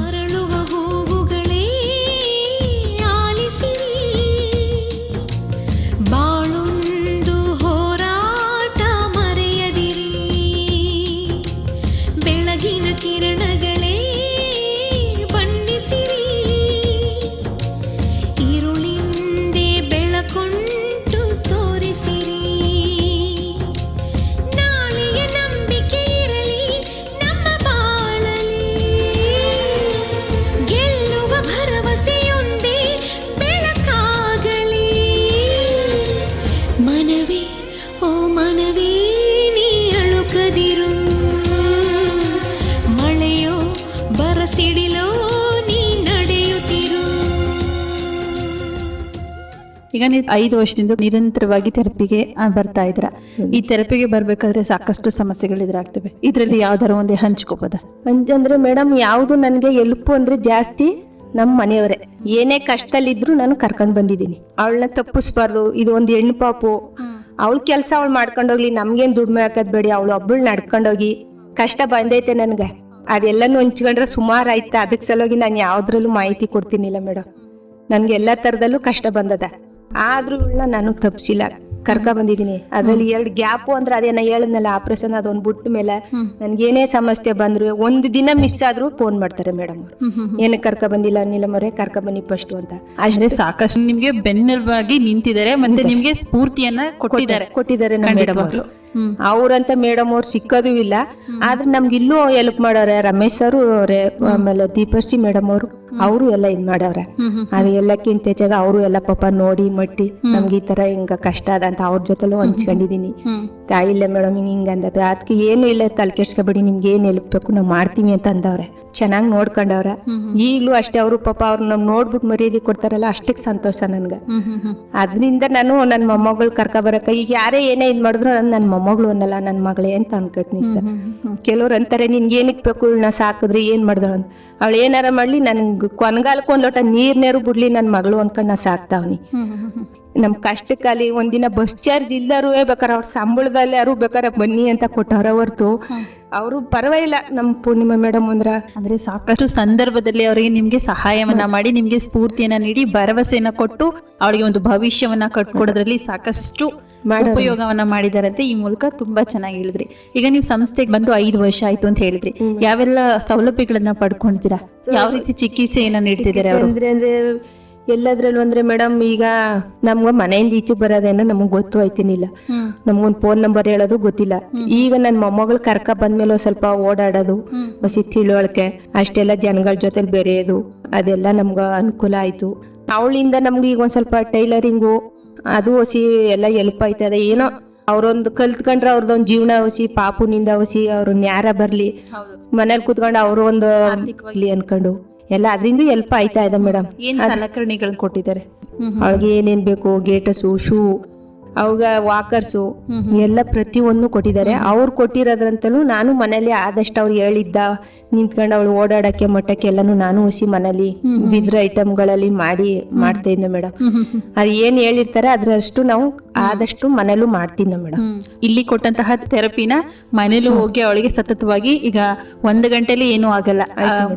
ಐದು ವರ್ಷದಿಂದ ನಿರಂತರವಾಗಿ ಥೆರಪಿಗೆ ಬರ್ತಾ ಇದ್ರ. ಈ ಥೆರಪಿಗೆ ಬರ್ಬೇಕಾದ್ರೆ ಸಾಕಷ್ಟು ಸಮಸ್ಯೆಗಳು ಇದ್ರಾಗ್ತವೆ ಇದ್ರಲ್ಲಿ ಯಾವ್ದಾರ ಒಂದೇ ಹಂಚ್ಕೋಬೋದ? ಅಂದ್ರೆ ಮೇಡಮ್ ಯಾವುದು ನನಗೆ ಎಲ್ಪು ಅಂದ್ರೆ ಜಾಸ್ತಿ ನಮ್ಮ ಮನೆಯವರೇ. ಏನೇ ಕಷ್ಟದಲ್ಲಿದ್ರು ನಾನು ಕರ್ಕೊಂಡ್ ಬಂದಿದ್ದೀನಿ. ಅವಳನ್ನ ತಪ್ಪಿಸ್ಬಾರ್ದು, ಇದು ಒಂದು ಹೆಣ್ಣು ಪಾಪು. ಅವಳ ಕೆಲಸ ಅವಳು ಮಾಡ್ಕೊಂಡೋಗ್ಲಿ, ನಮ್ಗೇನ್ ದುಡ್ಮೆ ಹಾಕದ್ ಬೇಡಿ. ಅವಳು ಒಬ್ಬಳು ನಡ್ಕೊಂಡೋಗಿ ಕಷ್ಟ ಬಂದೈತೆ ನನ್ಗೆ. ಅದೆಲ್ಲನೂ ಹಂಚ್ಕೊಂಡ್ರೆ ಸುಮಾರು ಆಯ್ತಾ. ಅದಕ್ಕೆ ಸಲುವಾಗಿ ನಾನು ಯಾವ್ದ್ರಲ್ಲೂ ಮಾಹಿತಿ ಕೊಡ್ತೀನಿಲ್ಲ ಮೇಡಮ್ ನನ್ಗೆ ಎಲ್ಲಾ ತರದಲ್ಲೂ ಕಷ್ಟ ಬಂದದ. ಆದ್ರೂ ನಾನು ತಪ್ಸಿಲ್ಲ. ಕರ್ಕ ಬಂದಿದ್ದೀನಿ. ಅದ್ರಲ್ಲಿ ಎರಡು ಗ್ಯಾಪು ಅಂದ್ರೆ ಅದೇನ ಹೇಳಿದ್ನಲ್ಲ ಆಪರೇಷನ್ ಅದೊಂದು ಬಿಟ್ಟ ಮೇಲೆ ಏನೇ ಸಮಸ್ಯೆ ಬಂದ್ರು ಒಂದು ದಿನ ಮಿಸ್ ಆದ್ರೂ ಫೋನ್ ಮಾಡ್ತಾರೆ ಮೇಡಮ್ ಅವರು. ಏನಕ್ಕೆ ಕರ್ಕ ಬಂದಿಲ್ಲ ನೀಲಮರೆ ಕರ್ಕ ಬನ್ನಿ ಫಸ್ಟ್ ಅಂತ. ಅಷ್ಟೇ ಸಾಕಷ್ಟು ನಿಮ್ಗೆ ಬೆನ್ನೆಲುಬಾಗಿ ನಿಂತಿದ್ದಾರೆ ಮತ್ತೆ ನಿಮ್ಗೆ ಸ್ಫೂರ್ತಿಯನ್ನ ಕೊಟ್ಟಿದ್ದಾರೆ. ಕೊಟ್ಟಿದ್ದಾರೆ ನಮ್ಮ ಮೇಡಮ್ ಅವರು. ಅವ್ರಂತ ಮೇಡಮ್ ಅವ್ರು ಸಿಕ್ಕೋದು ಇಲ್ಲ. ಆದ್ರೆ ನಮ್ಗೆ ಇಲ್ಲೂ ಹೆಲ್ಪ್ ಮಾಡವ್ರೆ ರಮೇಶ್ ಅವರು ಅವ್ರೆ ಆಮೇಲೆ ದೀಪಶ್ರೀ ಮೇಡಮ್ ಅವರು ಅವರು ಎಲ್ಲ ಇದ್ ಮಾಡವ್ರೆ. ಅದ್ರ ಎಲ್ಲಕ್ಕಿಂತ ಹೆಚ್ಚಾಗ ಅವರು ಎಲ್ಲ ಪಾಪ ನೋಡಿ ಮಟ್ಟಿ ನಮ್ಗೆ ಈ ತರ ಹಿಂಗ ಕಷ್ಟ ಅದ ಅಂತ ಅವ್ರ ಜೊತೆಲೂ ಹಂಚ್ಕೊಂಡಿದೀನಿ. ತಾಯಿಲ್ಲ ಮೇಡಮ್ ಹಿಂಗ ಹಿಂಗ ಅಂದದ ಅದಕ್ಕೆ ಏನು ಇಲ್ಲ ತಲೆ ಕೆಡ್ಸ್ಕೊಬೇಡಿ ನಿಮ್ಗೆ ಏನ್ ಹೆಲ್ಪ್ ಬೇಕು ನಾವು ಮಾಡ್ತೀವಿ ಅಂತ ಅಂದವ್ರೆ. ಚೆನ್ನಾಗಿ ನೋಡ್ಕೊಂಡವ್ರ. ಈಗ್ಲೂ ಅಷ್ಟೇ ಅವರು ಪಾಪ ಅವ್ರು ನಮ್ ನೋಡ್ಬಿಟ್ಟು ಮರ್ಯಾದೆ ಕೊಡ್ತಾರಲ್ಲ ಅಷ್ಟಕ್ಕೆ ಸಂತೋಷ ನನ್ಗ. ಅದರಿಂದ ನಾನು ನನ್ನ ಮೊಮ್ಮಗಳು ಕರ್ಕ ಬರಕ ಈಗ ಯಾರೇ ಏನೇ ಇದ್ ಮಾಡಿದ್ರು ನಾನು ನನ್ನ ಮೊಮ್ಮಗಳು ಅನ್ನಲ್ಲ ನನ್ನ ಮಗಳೇ ಅಂತ ಅನ್ಕೋತೀನಿ ಸರ್ ಕೆಲವ್ರು ಅಂತಾರೆ ನಿನ್ಗೆ ಏನಕ್ಕೆ ಬೇಕು ನಾ ಸಾಕಿದ್ರೆ ಏನು ಮಾಡಿದ್ರು ಅಂತ. ಅವಳು ಏನಾರ ಮಾಡ್ಲಿ ನನಗೆ ಕೊನಗಾಲಕ್ಕೆ ಒಂದು ಲೋಟ ನೀರ್ನೇರು ಬಿಡ್ಲಿ ನನ್ನ ಮಗಳು ಅನ್ಕೊಂಡು ನಾ ಸಾಕ್ತಾವ್ನಿ ನಮ್ಮ ಕಷ್ಟಕ್ಕಲ್ಲಿ ಒಂದಿನ ಬಸ್ ಚಾರ್ಜ್ ಇಲ್ದಾರು ಬೇಕಾರೆ ಅವ್ರ ಸಂಬಳದಲ್ಲಿ ಯಾರು ಬೇಕಾರೆ ಬನ್ನಿ ಅಂತ ಕೊಟ್ಟವ್ರ ಹೊರ್ತು ಅವರು ಪರವಾಗಿಲ್ಲ. ನಮ್ಮ ಪೂರ್ಣಿಮಾ ಮೇಡಮ್ ಅಂದ್ರ ಅಂದ್ರೆ ಸಾಕಷ್ಟು ಸಂದರ್ಭದಲ್ಲಿ ಅವರಿಗೆ ನಿಮ್ಗೆ ಸಹಾಯವನ್ನ ಮಾಡಿ ನಿಮ್ಗೆ ಸ್ಫೂರ್ತಿಯನ್ನ ನೀಡಿ ಭರವಸೆಯನ್ನ ಕೊಟ್ಟು ಅವಳಿಗೆ ಒಂದು ಭವಿಷ್ಯವನ್ನ ಕಟ್ಕೊಡೋದ್ರಲ್ಲಿ ಸಾಕಷ್ಟು ಉಪಯೋಗವನ್ನ ಮಾಡಿದಾರಂತೆ ಈ ಮೂಲಕ ತುಂಬಾ ಚೆನ್ನಾಗಿ ಹೇಳಿದ್ರಿ. ಈಗ ನೀವು ಸಂಸ್ಥೆಗೆ ಬಂದು ಐದು ವರ್ಷ ಆಯ್ತು ಅಂತ ಹೇಳಿದ್ರಿ. ಯಾವೆಲ್ಲ ಸೌಲಭ್ಯಗಳನ್ನ ಪಡ್ಕೊಂಡಿದ್ದೀರಾ ಯಾವ ರೀತಿ ಚಿಕಿತ್ಸೆಯನ್ನ ನೀಡ್ತಿದ್ದಾರೆ ಅವರು? ಅಂದ್ರೆ ಎಲ್ಲದ್ರಲ್ಲೂ ಅಂದ್ರೆ ಮೇಡಮ್ ಈಗ ನಮ್ಗ ಮನೆಯಿಂದ ಈಚೆ ಬರೋದೇನೋ ನಮಗ್ ಗೊತ್ತು ಆಯ್ತಿನಿಲ್ಲ. ನಮ್ಗೊಂದ್ ಫೋನ್ ನಂಬರ್ ಹೇಳೋದು ಗೊತ್ತಿಲ್ಲ. ಈಗ ನನ್ನ ಮೊಮ್ಮಗಳು ಕರ್ಕ ಬಂದ್ಮೇಲೆ ಸ್ವಲ್ಪ ಓಡಾಡೋದು ಹೊಸಿ ತಿಳುವಳಿಕೆ ಅಷ್ಟೆಲ್ಲ ಜನಗಳ ಜೊತೆ ಬೆರೆಯೋದು ಅದೆಲ್ಲ ನಮ್ಗ ಅನುಕೂಲ ಆಯ್ತು. ಅವಳಿಂದ ನಮ್ಗೆ ಈಗ ಒಂದ್ ಸ್ವಲ್ಪ ಟೈಲರಿಂಗು ಅದು ಹೊಸಿ ಎಲ್ಲ ಎಲ್ಪ್ ಆಯ್ತದೆ. ಏನೋ ಅವ್ರೊಂದು ಕಲ್ತ್ಕೊಂಡ್ರೆ ಅವ್ರದ್ದೊಂದು ಜೀವನ ಹೊಸಿ ಪಾಪುನಿಂದ ಹೊಸಿ ಅವ್ರು ನ್ಯಾರ ಬರ್ಲಿ. ಮನೇಲಿ ಕುತ್ಕೊಂಡು ಅವರು ಒಂದು ಅನ್ಕೊಂಡು. ಎಲ್ಲ ಅದರಿಂದ ಎಲ್ಪ್ ಆಯ್ತಾ ಇದೆ ಮೇಡಮ್ ಏನ್ ಸಲಕರಣೆಗಳನ್ನ ಕೊಟ್ಟಿದ್ದಾರೆ? ಅವಳಿಗೆ ಏನೇನ್ ಬೇಕು? ಗೇಟಸು ಶೂ ಅವಾಗ ವಾಕರ್ಸು ಎಲ್ಲ ಪ್ರತಿಯೊಂದು ಕೊಟ್ಟಿದ್ದಾರೆ. ಅವ್ರು ಕೊಟ್ಟಿರೋದ್ರಂತಲೂ ನಾನು ಮನೇಲಿ ಆದಷ್ಟು ಅವ್ರು ಹೇಳಿದ್ದ ನಿಂತ್ಕೊಂಡು ಅವಳು ಓಡಾಡಕ್ಕೆ ಮಟ್ಟಕ್ಕೆ ಎಲ್ಲಾನು ನಾನು ಹುಸಿ ಮನೇಲಿ ಬಿದ್ರ ಐಟಮ್ಗಳಲ್ಲಿ ಮಾಡಿ ಮಾಡ್ತಾ ಇದ್ದೆ ಮೇಡಮ್ ಅದು ಏನ್ ಹೇಳಿರ್ತಾರೆ ಅದ್ರಷ್ಟು ನಾವು ಆದಷ್ಟು ಮನೇಲೂ ಮಾಡ್ತೀನಿ ಮೇಡಮ್ ಇಲ್ಲಿ ಕೊಟ್ಟಂತಹ ಥೆರಪಿನ ಮನೇಲೂ ಹೋಗಿ ಅವಳಿಗೆ ಸತತವಾಗಿ ಈಗ ಒಂದು ಗಂಟೆಲಿ ಏನು ಆಗಲ್ಲ.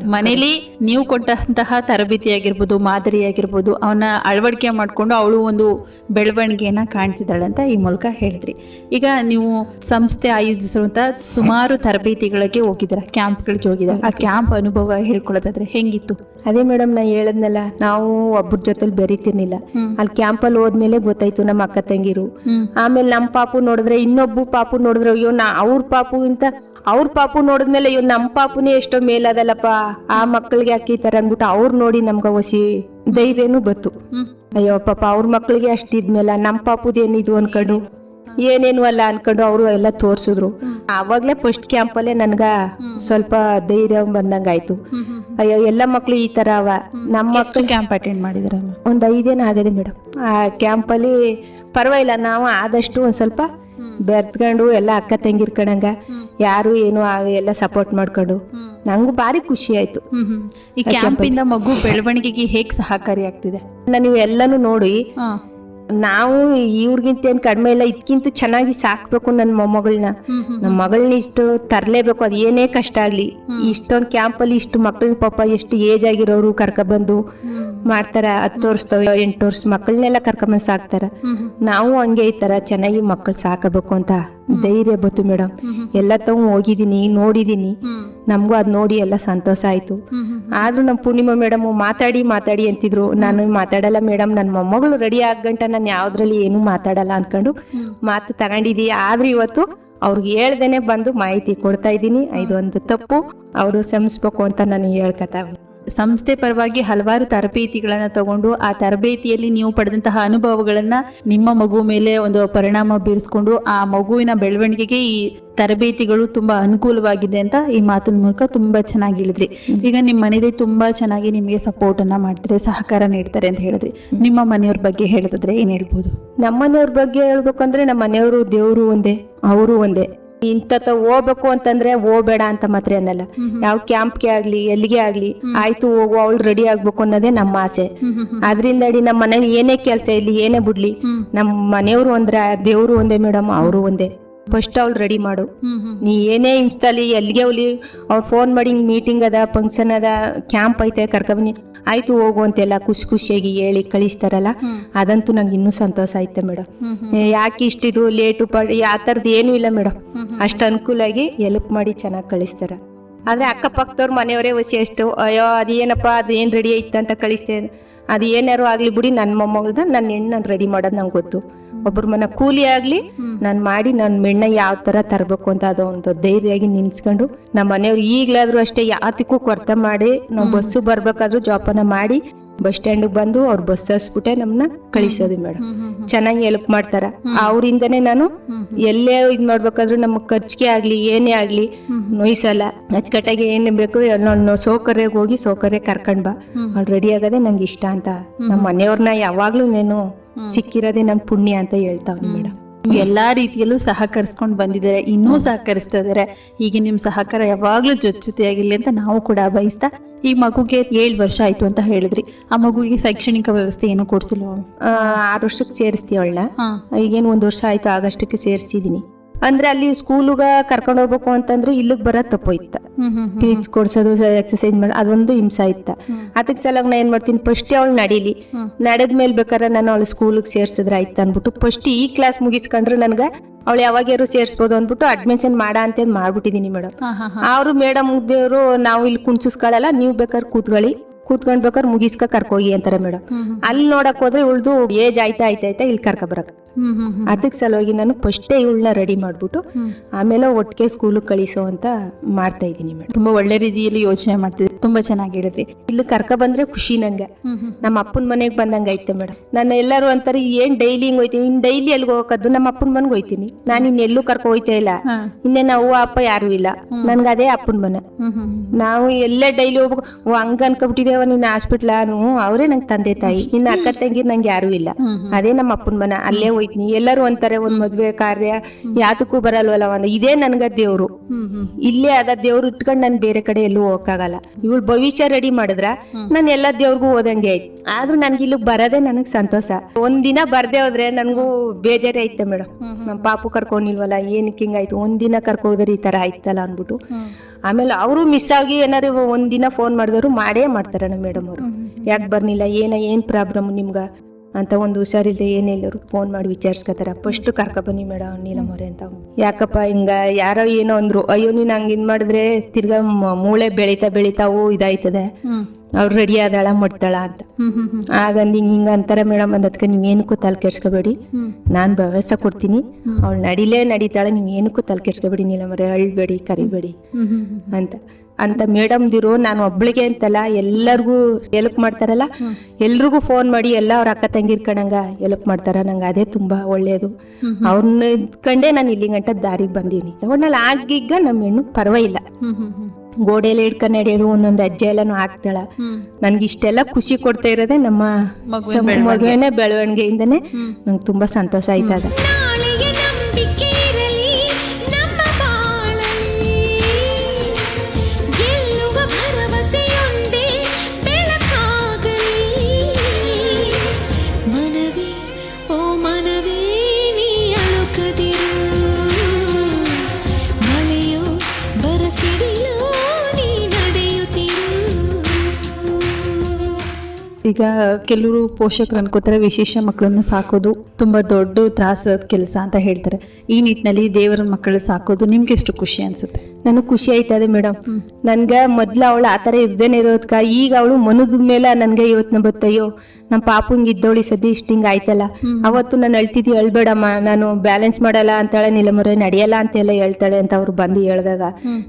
ಮನೇಲಿ ನೀವು ಕೊಟ್ಟಂತಹ ತರಬೇತಿ ಆಗಿರ್ಬೋದು ಮಾದರಿ ಆಗಿರ್ಬೋದು ಅವನ್ನ ಅಳವಡಿಕೆ ಮಾಡ್ಕೊಂಡು ಅವಳು ಒಂದು ಬೆಳವಣಿಗೆಯನ್ನ ಅಂತ ಈ ಮೂಲಕ ಹೇಳಿದ್ರಿ. ಈಗ ನೀವು ಸಂಸ್ಥೆ ಆಯೋಜಿಸುವಂತ ಸುಮಾರು ತರಬೇತಿಗಳಿಗೆ ಹೋಗಿದ್ರ ಕ್ಯಾಂಪ್ಗಳಿಗೆ ಹೋಗಿದ್ದಾರೆ. ಆ ಕ್ಯಾಂಪ್ ಅನುಭವ ಹೇಳ್ಕೊಳ್ಳೋದಾದ್ರೆ ಹೆಂಗಿತ್ತು? ಅದೇ ಮೇಡಮ್ ನಾ ಹೇಳದ್ನಲ್ಲ ನಾವು ಒಬ್ಬರ ಜೊತೆಲಿ ಬೆರಿತಿರ್ಲಿಲ್ಲ. ಅಲ್ಲಿ ಕ್ಯಾಂಪಲ್ಲಿ ಹೋದ್ಮೇಲೆ ಗೊತ್ತಾಯ್ತು ನಮ್ಮ ಅಕ್ಕ ತಂಗಿರು. ಆಮೇಲೆ ನಮ್ಮ ಪಾಪು ನೋಡಿದ್ರೆ ಇನ್ನೊಬ್ಬ ಪಾಪು ನೋಡಿದ್ರೆ ಅಯ್ಯೋ ನಾ ಅವ್ರ ಪಾಪು ಅಂತ ಅವ್ರ ಪಾಪು ನೋಡಿದ್ಮೇಲೆ ಅಯ್ಯೋ ನಮ್ಮ ಪಾಪುನೇ ಎಷ್ಟೋ ಮೇಲದಲ್ಲಪ್ಪ. ಆ ಮಕ್ಕಳಿಗೆ ಹಾಕಿ ಈ ತರ ಅಂದ್ಬಿಟ್ಟು ಅವ್ರು ನೋಡಿ ನಮ್ಗ ಹೊಸಿ ಧೈರ್ಯನೂ ಬತ್ತು ಅಯ್ಯೋ ಪಾಪ ಅವ್ರ ಮಕ್ಕಳಿಗೆ ಅಷ್ಟಿದ್ಮೇಲೆ ನಮ್ಮ ಪಾಪುದೇನಿದು ಅನ್ಕೊಂಡು? ಏನೇನು ಅಲ್ಲ ಅನ್ಕೊಂಡು ಅವರು ಎಲ್ಲ ತೋರ್ಸಿದ್ರು. ಆವಾಗ್ಲೇ ಫಸ್ಟ್ ಕ್ಯಾಂಪಲ್ಲೇ ನನ್ಗ ಸ್ವಲ್ಪ ಧೈರ್ಯ ಬಂದಂಗಾಯ್ತು. ಅಯ್ಯೋ ಎಲ್ಲ ಮಕ್ಳು ಈ ತರ ಅವ. ನಮ್ಮ ಕ್ಯಾಂಪ್ ಅಟೆಂಡ್ ಮಾಡಿದ್ರಲ್ಲ? ಒಂದ್ ಐದೇನ ಆಗಿದೆ ಮೇಡಮ್ ಆ ಕ್ಯಾಂಪಲ್ಲಿ ಪರವಾಗಿಲ್ಲ ನಾವು ಆದಷ್ಟು ಒಂದ್ ಸ್ವಲ್ಪ ಬೆರ್ತ್ಕೊಂಡು ಎಲ್ಲ ಅಕ್ಕ ತಂಗಿರ್ಕಣಂಗ ಯಾರು ಏನು ಆ- ಎಲ್ಲ ಸಪೋರ್ಟ್ ಮಾಡ್ಕೊಂಡು. ನಂಗು ಭಾರಿ ಖುಷಿ ಆಯ್ತು. ಈ ಕ್ಯಾಂಪಿಂದ ಮಗು ಬೆಳವಣಿಗೆಗೆ ಹೇಗ್ ಸಹಕಾರಿ ಆಗ್ತಿದೆ? ನೀವು ಎಲ್ಲಾನು ನೋಡಿ ನಾವು ಇವ್ರಿಗಿಂತ ಏನ್ ಕಡಿಮೆ ಇಲ್ಲ ಇದಕ್ಕಿಂತ ಚೆನ್ನಾಗಿ ಸಾಕ್ಬೇಕು ನನ್ನ ಮೊಮ್ಮಗಳನ್ನ ನಮ್ಮ ಮಗಳನ್ನ ಇಷ್ಟು ತರ್ಲೇಬೇಕು ಅದ್ ಏನೇ ಕಷ್ಟ ಆಗ್ಲಿ. ಇಷ್ಟೊಂದ್ ಕ್ಯಾಂಪಲ್ಲಿ ಇಷ್ಟು ಮಕ್ಕಳನ್ನ ಪಾಪ ಎಷ್ಟು ಏಜ್ ಆಗಿರೋರು ಕರ್ಕೊಬಂದು ಮಾಡ್ತಾರ ಹತ್ತು ವರ್ಷ ಎಂಟು ವರ್ಷ ಮಕ್ಕಳನ್ನೆಲ್ಲ ಕರ್ಕೊಂಬಂದು ಸಾಕ್ತಾರ. ನಾವು ಹಂಗೆ ಈ ತರ ಚೆನ್ನಾಗಿ ಮಕ್ಕಳು ಸಾಕಬೇಕು ಅಂತ ಧೈರ್ಯ ಬತ್ತು ಮೇಡಮ್. ಎಲ್ಲ ತಗೊ ಹೋಗಿದ್ದೀನಿ ನೋಡಿದ್ದೀನಿ ನಮಗೂ ಅದ್ ನೋಡಿ ಎಲ್ಲ ಸಂತೋಷ ಆಯ್ತು. ಆದರೂ ನಮ್ಮ ಪೂರ್ಣಿಮಾ ಮೇಡಮ್ ಮಾತಾಡಿ ಮಾತಾಡಿ ಅಂತಿದ್ರು. ನಾನು ಮಾತಾಡಲ್ಲ ಮೇಡಮ್ ನನ್ನ ಮೊಮ್ಮಗಳು ರೆಡಿ ಆಗಂಟ ನಾನು ಯಾವ್ದ್ರಲ್ಲಿ ಏನೂ ಮಾತಾಡಲ್ಲ ಅನ್ಕೊಂಡು ಮಾತು ತಗೊಂಡಿದೀವಿ ಆದ್ರೆ ಇವತ್ತು ಅವ್ರಿಗೆ ಹೇಳ್ದೇನೆ ಬಂದು ಮಾಹಿತಿ ಕೊಡ್ತಾ ಇದ್ದೀನಿ. ಇದೊಂದು ತಪ್ಪು. ಅವರು ಶ್ರಮಿಸ್ಬೇಕು ಅಂತ ನಾನು ಹೇಳ್ಕತಾ ಸಂಸ್ಥೆ ಪರವಾಗಿ ಹಲವಾರು ತರಬೇತಿಗಳನ್ನು ತಗೊಂಡು ಆ ತರಬೇತಿಯಲ್ಲಿ ನೀವು ಪಡೆದಂತಹ ಅನುಭವಗಳನ್ನು ನಿಮ್ಮ ಮಗು ಮೇಲೆ ಒಂದು ಪರಿಣಾಮ ಬೀರಿಸ್ಕೊಂಡು ಆ ಮಗುವಿನ ಬೆಳವಣಿಗೆಗೆ ಈ ತರಬೇತಿಗಳು ತುಂಬಾ ಅನುಕೂಲವಾಗಿದೆ ಅಂತ ಈ ಮಾತಿನ ಮೂಲಕ ತುಂಬಾ ಚೆನ್ನಾಗಿ ಹೇಳಿದ್ರಿ. ಈಗ ನಿಮ್ಮ ಮನೆಯಲ್ಲಿ ತುಂಬಾ ಚೆನ್ನಾಗಿ ನಿಮಗೆ ಸಪೋರ್ಟ್ ಅನ್ನ ಮಾಡ್ತಾರೆ, ಸಹಕಾರ ನೀಡ್ತಾರೆ ಅಂತ ಹೇಳಿದ್ರಿ. ನಿಮ್ಮ ಮನೆಯವ್ರ ಬಗ್ಗೆ ಹೇಳಿದ್ರೆ ಏನ್ ಹೇಳ್ಬೋದು? ನಮ್ಮನೆಯವ್ರ ಬಗ್ಗೆ ಹೇಳ್ಬೇಕಂದ್ರೆ ನಮ್ಮ ಮನೆಯವರು ದೇವರು ಒಂದೇ, ಅವರು ಒಂದೇ. ಇಂಥತ್ತ ಹೋಗ್ಬೇಕು ಅಂತಂದ್ರೆ ಹೋಗ್ಬೇಡ ಅಂತ ಮಾತ್ರ ಅನ್ನಲ್ಲ. ಯಾವ ಕ್ಯಾಂಪ್ಗೆ ಆಗ್ಲಿ ಎಲ್ಲಿಗೆ ಆಗ್ಲಿ ಆಯ್ತು ಹೋಗುವ ಅವಳು ರೆಡಿ ಆಗ್ಬೇಕು ಅನ್ನೋದೇ ನಮ್ಮ ಆಸೆ. ಅದ್ರಿಂದ ಅಡಿ ನಮ್ಮ ಮನೇಲಿ ಏನೇ ಕೆಲಸ ಇರ್ಲಿ ಏನೇ ಬಿಡ್ಲಿ ನಮ್ಮ ಮನೆಯವರು ಅಂದ್ರೆ ದೇವ್ರು ಒಂದೇ ಮೇಡಮ್ ಅವರು ಒಂದೇ. ಫಸ್ಟ್ ಅವ್ಳು ರೆಡಿ ಮಾಡು. ನೀ ಏನೇ ಇನ್ಸ್ಟಾಲಿ ಎಲ್ಲಿಗೆ ಅವ್ಲಿ ಅವ್ರು ಫೋನ್ ಮಾಡಿ ಮೀಟಿಂಗ್ ಅದ ಫಂಕ್ಷನ್ ಅದ ಕ್ಯಾಂಪ್ ಐತೆ ಕರ್ಕೊಬನ್ನಿ. ಆಯ್ತು ಹೋಗು ಅಂತೆಲ್ಲ ಖುಷಿ ಖುಷಿಯಾಗಿ ಹೇಳಿ ಕಳಿಸ್ತಾರಲ್ಲ ಅದಂತೂ ನಂಗೆ ಇನ್ನೂ ಸಂತೋಷ ಐತೆ ಮೇಡಮ್ ಯಾಕೆ ಇಷ್ಟಿದು ಲೇಟು ಪಡಿ ಆ ಥರದ್ದು ಏನೂ ಇಲ್ಲ ಮೇಡಮ್ ಅಷ್ಟು ಅನುಕೂಲಾಗಿ ಎಲ್ಪ್ ಮಾಡಿ ಚೆನ್ನಾಗಿ ಕಳಿಸ್ತಾರ. ಆದರೆ ಅಕ್ಕಪಕ್ಕದವ್ರ ಮನೆಯವರೇ ವಸಿ ಅಷ್ಟು ಅಯ್ಯೋ ಅದೇನಪ್ಪ ಅದು ಏನು ರೆಡಿ ಐತೆ ಅಂತ ಕಳಿಸ್ತೇನೆ. ಅದು ಏನಾರು ಆಗಲಿ ಬಿಡಿ ನನ್ನ ಮೊಮ್ಮಗಳ್ದ ನನ್ನ ಹೆಣ್ಣು ನಾನು ರೆಡಿ ಮಾಡೋದು ನಂಗೆ ಗೊತ್ತು. ಒಬ್ಬರ ಮನೆ ಕೂಲಿ ಆಗ್ಲಿ ನಾನು ಮಾಡಿ ನನ್ನ ಮೆಣ್ಣ ಯಾವ ತರ ತರಬೇಕು ಅಂತ ಅದೊಂದು ಧೈರ್ಯವಾಗಿ ನಿಲ್ಸ್ಕೊಂಡು ನಮ್ಮ ಮನೆಯವ್ರು ಈಗ್ಲಾದ್ರೂ ಅಷ್ಟೇ ಯಾತಕ್ಕೂ ಕೊರತೆ ಮಾಡಿ ನಾವು ಬಸ್ಸು ಬರ್ಬೇಕಾದ್ರೂ ಜೋಪಾನ ಮಾಡಿ ಬಸ್ ಸ್ಟ್ಯಾಂಡ್ ಬಂದು ಅವ್ರ ಬಸ್ ಹಸ್ಬಿಟ್ಟೆ ನಮ್ನ ಕಳಿಸೋದು ಮೇಡಮ್ ಚೆನ್ನಾಗಿ ಹೆಲ್ಪ್ ಮಾಡ್ತಾರ. ಅವರಿಂದನೇ ನಾನು ಎಲ್ಲೇ ಇದ್ ಮಾಡ್ಬೇಕಾದ್ರೂ ನಮ್ಮ ಖರ್ಚಿಗೆ ಆಗ್ಲಿ ಏನೇ ಆಗ್ಲಿ ನೋಯ್ಸಲ್ಲ. ಅಚ್ಚುಕಟ್ಟಾಗಿ ಏನ್ ಬೇಕು ನಾನು ಸೌಕರ್ಯಕ್ಕೆ ಹೋಗಿ ಸೌಕರ್ಯ ಕರ್ಕೊಂಡ್ ಬಾ. ಅವ್ಳು ರೆಡಿ ಆಗೋದೇ ನಂಗೆ ಇಷ್ಟ ಅಂತ. ನಮ್ಮ ಮನೆಯವ್ರನ್ನ ಯಾವಾಗ್ಲೂ నేను ಸಿಕ್ಕಿರೋದೇ ನನ್ ಪುಣ್ಯ ಅಂತ ಹೇಳ್ತಾವ್ನಿ ಮೇಡಮ್ ಎಲ್ಲಾ ರೀತಿಯಲ್ಲೂ ಸಹಕರಿಸ್ಕೊಂಡು ಬಂದಿದ್ದಾರೆ. ಇನ್ನೂ ಸಹಕರಿಸ್ತಾ ಇದಾರೆ ಹೀಗೆ ನಿಮ್ ಸಹಕಾರ ಯಾವಾಗ್ಲೂ ಜೊತೆ ಜೊತೆಯಾಗಿರ್ಲಿ ಅಂತ ನಾವು ಕೂಡ ಬಯಸ್ತಾ ಈ ಮಗುಗೆ ಏಳು ವರ್ಷ ಆಯ್ತು ಅಂತ ಹೇಳಿದ್ರಿ. ಆ ಮಗುಗೆ ಶೈಕ್ಷಣಿಕ ವ್ಯವಸ್ಥೆ ಏನು ಕೊಡ್ಸಿಲ್ಲ ಆ, ಆರು ವರ್ಷಕ್ಕೆ ಸೇರಿಸ್ತೀವಳ್ಳ ಈಗೇನು ಒಂದ್ ವರ್ಷ ಆಯ್ತು ಆಗಷ್ಟಕ್ಕೆ ಸೇರಿಸಿದೀನಿ ಅಂದ್ರೆ ಅಲ್ಲಿ ಸ್ಕೂಲ್ಗ ಕರ್ಕೊಂಡು ಹೋಗ್ಬೇಕು ಅಂತಂದ್ರೆ ಇಲ್ಲಿಗೆ ಬರೋದ್ ತಪ್ಪೋಯ್ತ ಪೀಚ್ ಕೊಡ್ಸೋದು ಎಕ್ಸಸೈಸ್ ಮಾಡಿ ಅದೊಂದು ಹಿಂಸೆ ಇತ್ತ. ಅದಕ್ಕೆ ಸಲಾಗ ನಾ ಏನ್ ಮಾಡ್ತೀನಿ ಫಸ್ಟ್ ಅವಳು ನಡೀಲಿ. ನಡೆದ್ಮೇಲೆ ಬೇಕಾದ್ರೆ ನಾನು ಅವಳು ಸ್ಕೂಲಿಗೆ ಸೇರ್ಸಿದ್ರೆ ಆಯ್ತು ಅನ್ಬಿಟ್ಟು ಫಸ್ಟ್ ಈ ಕ್ಲಾಸ್ ಮುಗಿಸ್ಕೊಂಡ್ರೆ ನನ್ಗೆ ಅವಳು ಯಾವಾಗ್ಯಾರು ಸೇರಿಸ್ಬೋದು ಅಂದ್ಬಿಟ್ಟು ಅಡ್ಮಿಷನ್ ಮಾಡ ಅಂತ ಮಾಡ್ಬಿಟ್ಟಿದೀನಿ ಮೇಡಮ್ ಅವ್ರು ಮೇಡಮ್ ದೇವರು ನಾವು ಇಲ್ಲಿ ಕುಣ್ಸಿಸ್ಕೊಳ್ಳಲ್ಲ ನೀವು ಬೇಕಾದ್ರೆ ಕೂತ್ಕೊಳ್ಳಿ. ಕೂತ್ಕೊಂಡ್ ಬೇಕಾದ್ರೆ ಮುಗಿಸ್ಕ ಕರ್ಕೋಗಿ ಅಂತಾರೆ ಮೇಡಮ್ ಅಲ್ಲಿ ನೋಡಕ್ ಹೋದ್ರೆ ಉಳ್ದು ಏಜ್ ಆಯ್ತಾ ಆಯ್ತಾ ಆಯ್ತಾ ಇಲ್ಲಿ ಕರ್ಕ ಬರಕ್. ಅದಕ್ಕೆ ಸಲುವಾಗಿ ನಾನು ಫಸ್ಟೇ ಇವಳನ್ನ ರೆಡಿ ಮಾಡ್ಬಿಟ್ಟು ಆಮೇಲೆ ಒಟ್ಟಿಗೆ ಸ್ಕೂಲಿಗೆ ಕಳಿಸೋ ಅಂತ ಮಾಡ್ತಾ ಇದ್ದೀನಿ ಮೇಡಮ್ ತುಂಬಾ ಒಳ್ಳೆ ರೀತಿಯಲ್ಲಿ ಯೋಚನೆ ಮಾಡ್ತಿದ್ದೆ ತುಂಬಾ ಚೆನ್ನಾಗಿ ಹೇಳಿದ್ರಿ. ಇಲ್ಲಿ ಕರ್ಕ ಬಂದ್ರೆ ಖುಷಿ ನಂಗೆ. ನಮ್ಮ ಅಪ್ಪನ ಮನೆಗೆ ಬಂದಂಗ ಐತೆ ಮೇಡಮ್ ನಾನು ಎಲ್ಲರೂ ಅಂತಾರೆ ಏನ್ ಡೈಲಿ ಹಿಂಗ್ ಹೋಯ್ತೀನಿ ಇನ್ ಡೈಲಿ ಎಲ್ಲಿ ಹೋಗೋದು ನಮ್ಮ ಅಪ್ಪನ ಮನೆಗೆ ಹೋಯ್ತೀನಿ. ನಾನು ಇನ್ನೆಲ್ಲೂ ಕರ್ಕೊ ಹೋಯ್ತಾ ಇಲ್ಲ. ಇನ್ನೇ ನಾವು ಅವ್ವ ಅಪ್ಪ ಯಾರು ಇಲ್ಲ. ನನ್ಗೆ ಅದೇ ಅಪ್ಪನ ಮನೆ. ನಾವು ಎಲ್ಲೇ ಡೈಲಿ ಹೋಗ್ಬೇಕು. ಓ ಹಂಗ ಅನ್ಕೊಬಿಟ್ಟಿದೇವ ನಿನ್ನ ಹಾಸ್ಪಿಟ್ಲ ಅವರೇ ನಂಗೆ ತಂದೆ ತಾಯಿ. ನಿನ್ನ ಅಕ್ಕ ತಂಗಿ ನಂಗೆ ಯಾರು ಇಲ್ಲ. ಅದೇ ನಮ್ಮ ಅಪ್ಪನ ಮನೆ. ಅಲ್ಲೇ ಹೋಯ್ತೀನಿ ಎಲ್ಲರೂ ಅಂತಾರೆ, ಒಂದ್ ಮದ್ವೆ ಕಾರ್ಯ, ಯಾತಕ್ಕೂ ಬರಲ್ವಲ್ಲ ಒಂದ್ ಇದೇ ನನ್ಗ ದೇವ್ರು. ಇಲ್ಲೇ ಅದ ದೇವ್ರು ಇಟ್ಕೊಂಡ್ ನಾನು ಬೇರೆ ಕಡೆ ಎಲ್ಲೂ ಹೋಗಕ್ಕಾಗಲ್ಲ. ಇವಳು ಭವಿಷ್ಯ ರೆಡಿ ಮಾಡಿದ್ರ ನಾನು ಎಲ್ಲಾ ದೇವ್ರಿಗೂ ಹೋದಂಗೆ ಆಯ್ತು. ಆದ್ರೂ ನನ್ಗೆ ಇಲ್ಲಿ ಬರದೇ ನನಗ್ ಸಂತೋಷ. ಒಂದಿನ ದಿನ ಬರ್ದೇ ಹೋದ್ರೆ ನನ್ಗೂ ಬೇಜಾರಿ ಐತೆ ಮೇಡಮ್ ನಮ್ ಪಾಪು ಕರ್ಕೊಂಡಿಲ್ವಲ್ಲ ಏನಕ್ಕೆ ಹಿಂಗಾಯ್ತು ಒಂದ್ ದಿನ ಕರ್ಕೋದ್ರೆ ಈ ತರ ಆಯ್ತಲ್ಲ ಅನ್ಬಿಟ್ಟು ಆಮೇಲೆ ಅವರು ಮಿಸ್ ಆಗಿ ಏನಾರು ಒಂದಿನ ದಿನ ಫೋನ್ ಮಾಡಿದವರು ಮಾಡೇ ಮಾಡ್ತಾರೆ ನಮ್ಮ ಮೇಡಮ್ ಅವರು. ಯಾಕೆ ಬರ್ನಿಲ್ಲ ಏನ, ಏನ್ ಪ್ರಾಬ್ಲಮ್ ನಿಮ್ಗ? ಅಂತ ಒಂದು ಹುಷಾರಿಲ್ದೆ ಏನಿಲ್ಲರು ಫೋನ್ ಮಾಡಿ ವಿಚಾರಿಸ್ಕೊತಾರ. ಫಸ್ಟ್ ಕರ್ಕ ಬನ್ನಿ ಮೇಡಮ್ ನೀಲಮ್ಮವ್ರೆ ಅಂತ. ಯಾಕಪ್ಪ ಹಿಂಗ ಯಾರೋ ಏನೋ ಅಂದ್ರು ಅಯ್ಯೋ ನೀನ್ ಹಂಗ ಇದ್ ಮಾಡಿದ್ರೆ ತಿರ್ಗಾ ಮೂಳೆ ಬೆಳಿತಾ ಬೆಳಿತಾವು ಇದಾಯ್ತದೆ. ಅವ್ರು ರೆಡಿ ಆದಾಳ ಮಾಡ್ತಾಳ ಅಂತ. ಆಗ ಹಿಂಗ್ ಹಿಂಗ ಅಂತಾರ ಮೇಡಮ್ ಅಂದದ್ಕೆ ನೀವ್ ಏನಕ್ಕೂ ತಲೆ ಕೆಡ್ಸ್ಕೋಬೇಡಿ. ನಾನ್ ವ್ಯವಸ್ಥೆ ಕೊಡ್ತೀನಿ. ಅವ್ಳು ನಡಿಲೇ ನಡೀತಾಳೆ ನೀವ್ ಏನಕ್ಕೂ ತಲೆ ಕೆಡ್ಸ್ಕೋಬೇಡಿ ನೀಲಮ್ಮರೆ ಅಳ್ಬೇಡಿ ಕರಿಬೇಡಿ ಅಂತ. ಅಂತ ಮೇಡಮ್ದಿರು ನಾನು ಒಬ್ಳಿಗೆ ಅಂತಲ್ಲ ಎಲ್ಲರಿಗೂ ಹೆಲ್ಪ್ ಮಾಡ್ತಾರಲ್ಲ ಎಲ್ರಿಗೂ ಫೋನ್ ಮಾಡಿ ಎಲ್ಲ ಅವ್ರ ಅಕ್ಕ ತಂಗಿರ್ ಕಣಂಗ ಎಲ್ಪ್ ಮಾಡ್ತಾರ ನಂಗೆ ಅದೇ ತುಂಬಾ ಒಳ್ಳೇದು. ಅವ್ರನ್ನ ಇದ್ಕಂಡೇ ನಾನು ಇಲ್ಲಿ ಗಂಟ ದಾರಿಗೆ ಬಂದೀನಿ. ಒಟ್ನಲ್ಲಿ ಆಗಿಗ ನಮ್ಮ ಹೆಣ್ಣು ಪರವಾಗಿಲ್ಲ. ಗೋಡೆಯಲ್ಲಿ ಹಿಡ್ಕೊಂಡು ನಡೆಯೋದು ಒಂದೊಂದು ಅಜ್ಜೆ ಎಲ್ಲಾನು ಹಾಕ್ತಾಳ ನನ್ಗೆ ಇಷ್ಟೆಲ್ಲ ಖುಷಿ ಕೊಡ್ತಾ ಇರೋದೇ ನಮ್ಮ ಮಗುವಿನ ಬೆಳವಣಿಗೆಯಿಂದನೇ ನಂಗೆ ತುಂಬಾ ಸಂತೋಷ ಆಯ್ತದ. ಈಗ ಕೆಲವರು ಪೋಷಕರು ಅನ್ಕೋತಾರೆ ವಿಶೇಷ ಮಕ್ಕಳನ್ನ ಸಾಕೋದು ತುಂಬಾ ದೊಡ್ಡ ತ್ರಾಸದ ಕೆಲಸ ಅಂತ ಹೇಳ್ತಾರೆ. ಈ ನಿಟ್ಟಿನಲ್ಲಿ ದೇವರ ಮಕ್ಕಳು ಸಾಕೋದು ನಿಮ್ಗೆ ಎಷ್ಟು ಖುಷಿ ಅನ್ಸುತ್ತೆ? ನನಗೆ ಖುಷಿ ಆಯ್ತದೆ ಮೇಡಮ್. ನನ್ಗೆ ಮೊದ್ಲು ಅವಳು ಆ ಥರ ಇರ್ದೇನೆ ಇರೋದ್ಕ ಈಗ ಅವಳು ಮನುಗದ ಮೇಲೆ ನನಗೆ ಇವತ್ತು ಬತ್ತಯ್ಯೋ ನಮ್ಮ ಪಾಪಂಗೆ ಇದ್ದವಳು ಸದ್ಯ ಇಷ್ಟ ಹಿಂಗ ಆಯ್ತಲ್ಲ. ಅವತ್ತು ನಾನು ಅಳ್ತಿದ್ದಿ ಅಳ್ಬೇಡಮ್ಮ ನಾನು ಬ್ಯಾಲೆನ್ಸ್ ಮಾಡಲ್ಲ ಅಂತಾಳೆ ನಿಲಮರೆ ನಡೆಯಲ್ಲ ಅಂತೆಲ್ಲ ಹೇಳ್ತಾಳೆ ಅಂತ ಅವ್ರು ಬಂದು ಹೇಳ್ದಾಗ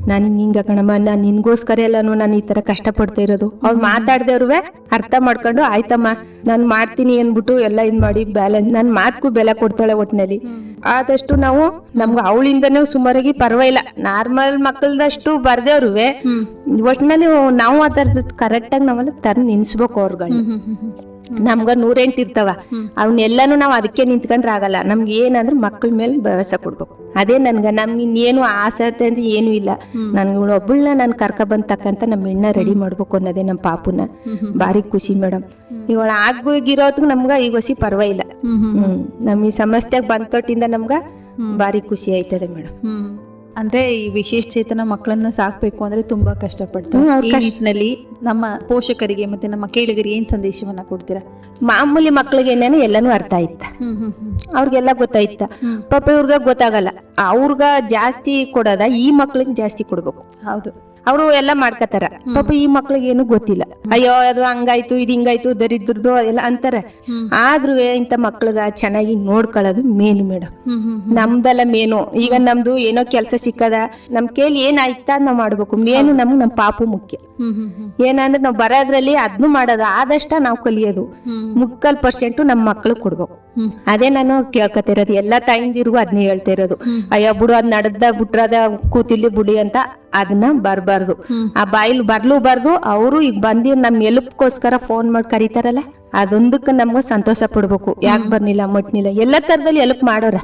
ನಾನು ಹಿಂಗ ಕಣಮ್ಮ ನಾನು ನಿನ್ಗೋಸ್ಕರ ಎಲ್ಲಾನು ನಾನು ಈ ತರ ಕಷ್ಟಪಡ್ತಾ ಇರೋದು. ಅವ್ರು ಮಾತಾಡ್ದೇವ್ರುವೆ ಅರ್ಥ ಮಾಡ್ಕೊಂಡು ಆಯ್ತಮ್ಮ ನಾನು ಮಾಡ್ತೀನಿ ಅನ್ಬಿಟ್ಟು ಎಲ್ಲ ಇದ್ ಮಾಡಿ ಬ್ಯಾಲೆನ್ಸ್ ನನ್ ಮಾತ್ಗೂ ಬೆಲೆ ಕೊಡ್ತಾಳೆ ಒಟ್ಟಿನಲ್ಲಿ ಆದಷ್ಟು ನಾವು ನಮ್ಗೆ ಅವಳಿಂದನೇ ಸುಮಾರಾಗಿ ಪರವಾಗಿಲ್ಲ. ನಾರ್ಮಲ್ ಮಕ್ಕಳದಷ್ಟು ಬರ್ದೇವ್ರುವೆ. ಒಟ್ಟಿನಲ್ಲಿ ನಾವು ಆ ಥರದ್ದು ಕರೆಕ್ಟಾಗಿ ನಾವೆಲ್ಲ ತರ್ ನಿನ್ಸ್ಬೇಕು ಅವ್ರುಗಳನ್ನ ನಮ್ಗ ನೂರೆಂಟ್ ಇರ್ತಾವ. ಅವನ್ನೆಲ್ಲಾನು ನಾವು ಅದಕ್ಕೆ ನಿಂತ್ಕೊಂಡ್ರೆ ಆಗಲ್ಲ ನಮ್ಗೆ ಏನಂದ್ರೆ ಮಕ್ಕಳ ಮೇಲೆ ಭರವಸೆ ಕೊಡ್ಬೇಕು. ಅದೇ ನನ್ಗ, ನಮ್ಗೆ ಇನ್ನೇನು ಆಸೆ ಅಂತ ಏನು ಇಲ್ಲ. ನನ್ಗೆ ಒಬ್ಬಳನ್ನ ನಾನು ಕರ್ಕ ಬಂದ್ ತಕ್ಕಂತ ನಮ್ಮ ಹೆಣ್ಣ ರೆಡಿ ಮಾಡ್ಬೇಕು ಅನ್ನೋದೇ ನಮ್ಮ ಪಾಪುನ. ಭಾರಿ ಖುಷಿ ಮೇಡಮ್ ಇವಳ ಆಗ್ಬೋಗಿರೋದ್ ನಮ್ಗ ಈಗ ಹೊಸಿ ಪರವಾಗಿಲ್ಲ. ಹ್ಮ್. ನಮ್ ಈ ಸಮಸ್ಯೆಗೆ ಬಂತೊಟ್ಟಿಂದ ನಮ್ಗ ಭಾರಿ ಖುಷಿ ಆಯ್ತದೆ ಮೇಡಮ್ ಅಂದ್ರೆ ಈ ವಿಶೇಷ ಚೇತನ ಮಕ್ಕಳನ್ನ ಸಾಕ್ಬೇಕು ಅಂದ್ರೆ ತುಂಬಾ ಕಷ್ಟಪಡ್ತಾರೆ. ಹ್ಮ್, ಈ ನಿಟ್ಟಿನಲ್ಲಿ ನಮ್ಮ ಪೋಷಕರಿಗೆ ಮತ್ತೆ ನಮ್ಮ ಕೇಳಿಗರಿಗೆ ಏನ್ ಸಂದೇಶವನ್ನ ಕೊಡ್ತೀರಾ? ಮಾಮೂಲಿ ಮಕ್ಕಳಿಗೆ ಏನೇನು ಎಲ್ಲಾನು ಅರ್ಥ ಆಯ್ತ. ಅವ್ರಿಗೆಲ್ಲ ಗೊತ್ತಾಯ್ತ. ಪಾಪ ಇವ್ರಿಗ ಗೊತ್ತಾಗಲ್ಲ. ಅವ್ರಿಗ ಜಾಸ್ತಿ ಕೊಡೋದ ಈ ಮಕ್ಳಿಗೆ ಜಾಸ್ತಿ ಕೊಡ್ಬೇಕು. ಹೌದು. ಅವರು ಎಲ್ಲ ಮಾಡ್ಕತಾರ. ಪಾಪ ಈ ಮಕ್ಳಿಗೆ ಏನು ಗೊತ್ತಿಲ್ಲ. ಅಯ್ಯೋ ಅದು ಹಂಗಾಯ್ತು ಇದು ಹಿಂಗಾಯ್ತು ದರಿದ್ರದ್ದು ಎಲ್ಲ ಅಂತಾರೆ. ಆದ್ರೂ ಇಂತ ಮಕ್ಳಗ ಚೆನ್ನಾಗಿ ನೋಡ್ಕೊಳ್ಳೋದು ಮೇನು ಮೇಡಮ್ ನಮ್ದಲ್ಲ ಮೇನು. ಈಗ ನಮ್ದು ಏನೋ ಕೆಲಸ ಸಿಕ್ಕದ. ನಮ್ ಕೇಳಿ ಏನಾಯ್ತಾ ನಾವ್ ಮಾಡ್ಬೇಕು. ಮೇನು ನಮ್ಗ್ ನಮ್ ಪಾಪು ಮುಖ್ಯ. ಏನಂದ್ರೆ ನಾವ್ ಬರೋದ್ರಲ್ಲಿ ಅದ್ನು ಮಾಡೋದು. ಆದಷ್ಟ ನಾವು ಕಲಿಯೋದು. ಮುಕ್ಕಲ್ ಪರ್ಸೆಂಟ್ ನಮ್ ಮಕ್ಳಿಗೆ ಕೊಡ್ಬೇಕು. ಅದೇ ನಾನು ಕೇಳ್ಕೊತಿರೋದು ಎಲ್ಲಾ ತಾಯಿಂದಿರ್ಗೂ ಅದ್ನ ಹೇಳ್ತಿರೋದು. ಅಯ್ಯೋ ಬಿಡು ಅದ್ ನಡ್ದ ಬಿಟ್ರದ ಕೂತಿಲಿ ಬುಡಿ ಅಂತ ಅದನ್ನ ಬರ್ಬಾರ್ದು. ಆ ಬಾಯಿಲ್ ಬರ್ಲೂಬಾರ್ದು ಅವರು ಈಗ ಬಂದಿ ನಮ್ ಎಲುಪ್ಗೋಸ್ಕರ ಫೋನ್ ಮಾಡಿ ಕರೀತಾರಲ್ಲ ಅದೊಂದಕ್ಕೆ ನಮ್ಗೆ ಸಂತೋಷ ಪಡ್ಬೇಕು. ಯಾಕೆ ಬರ್ನಿಲ್ಲ ಮಟ್ನಿಲ್ಲ ಎಲ್ಲ ತರದಲ್ಲಿ ಎಲ್ಪ್ ಮಾಡೋರ.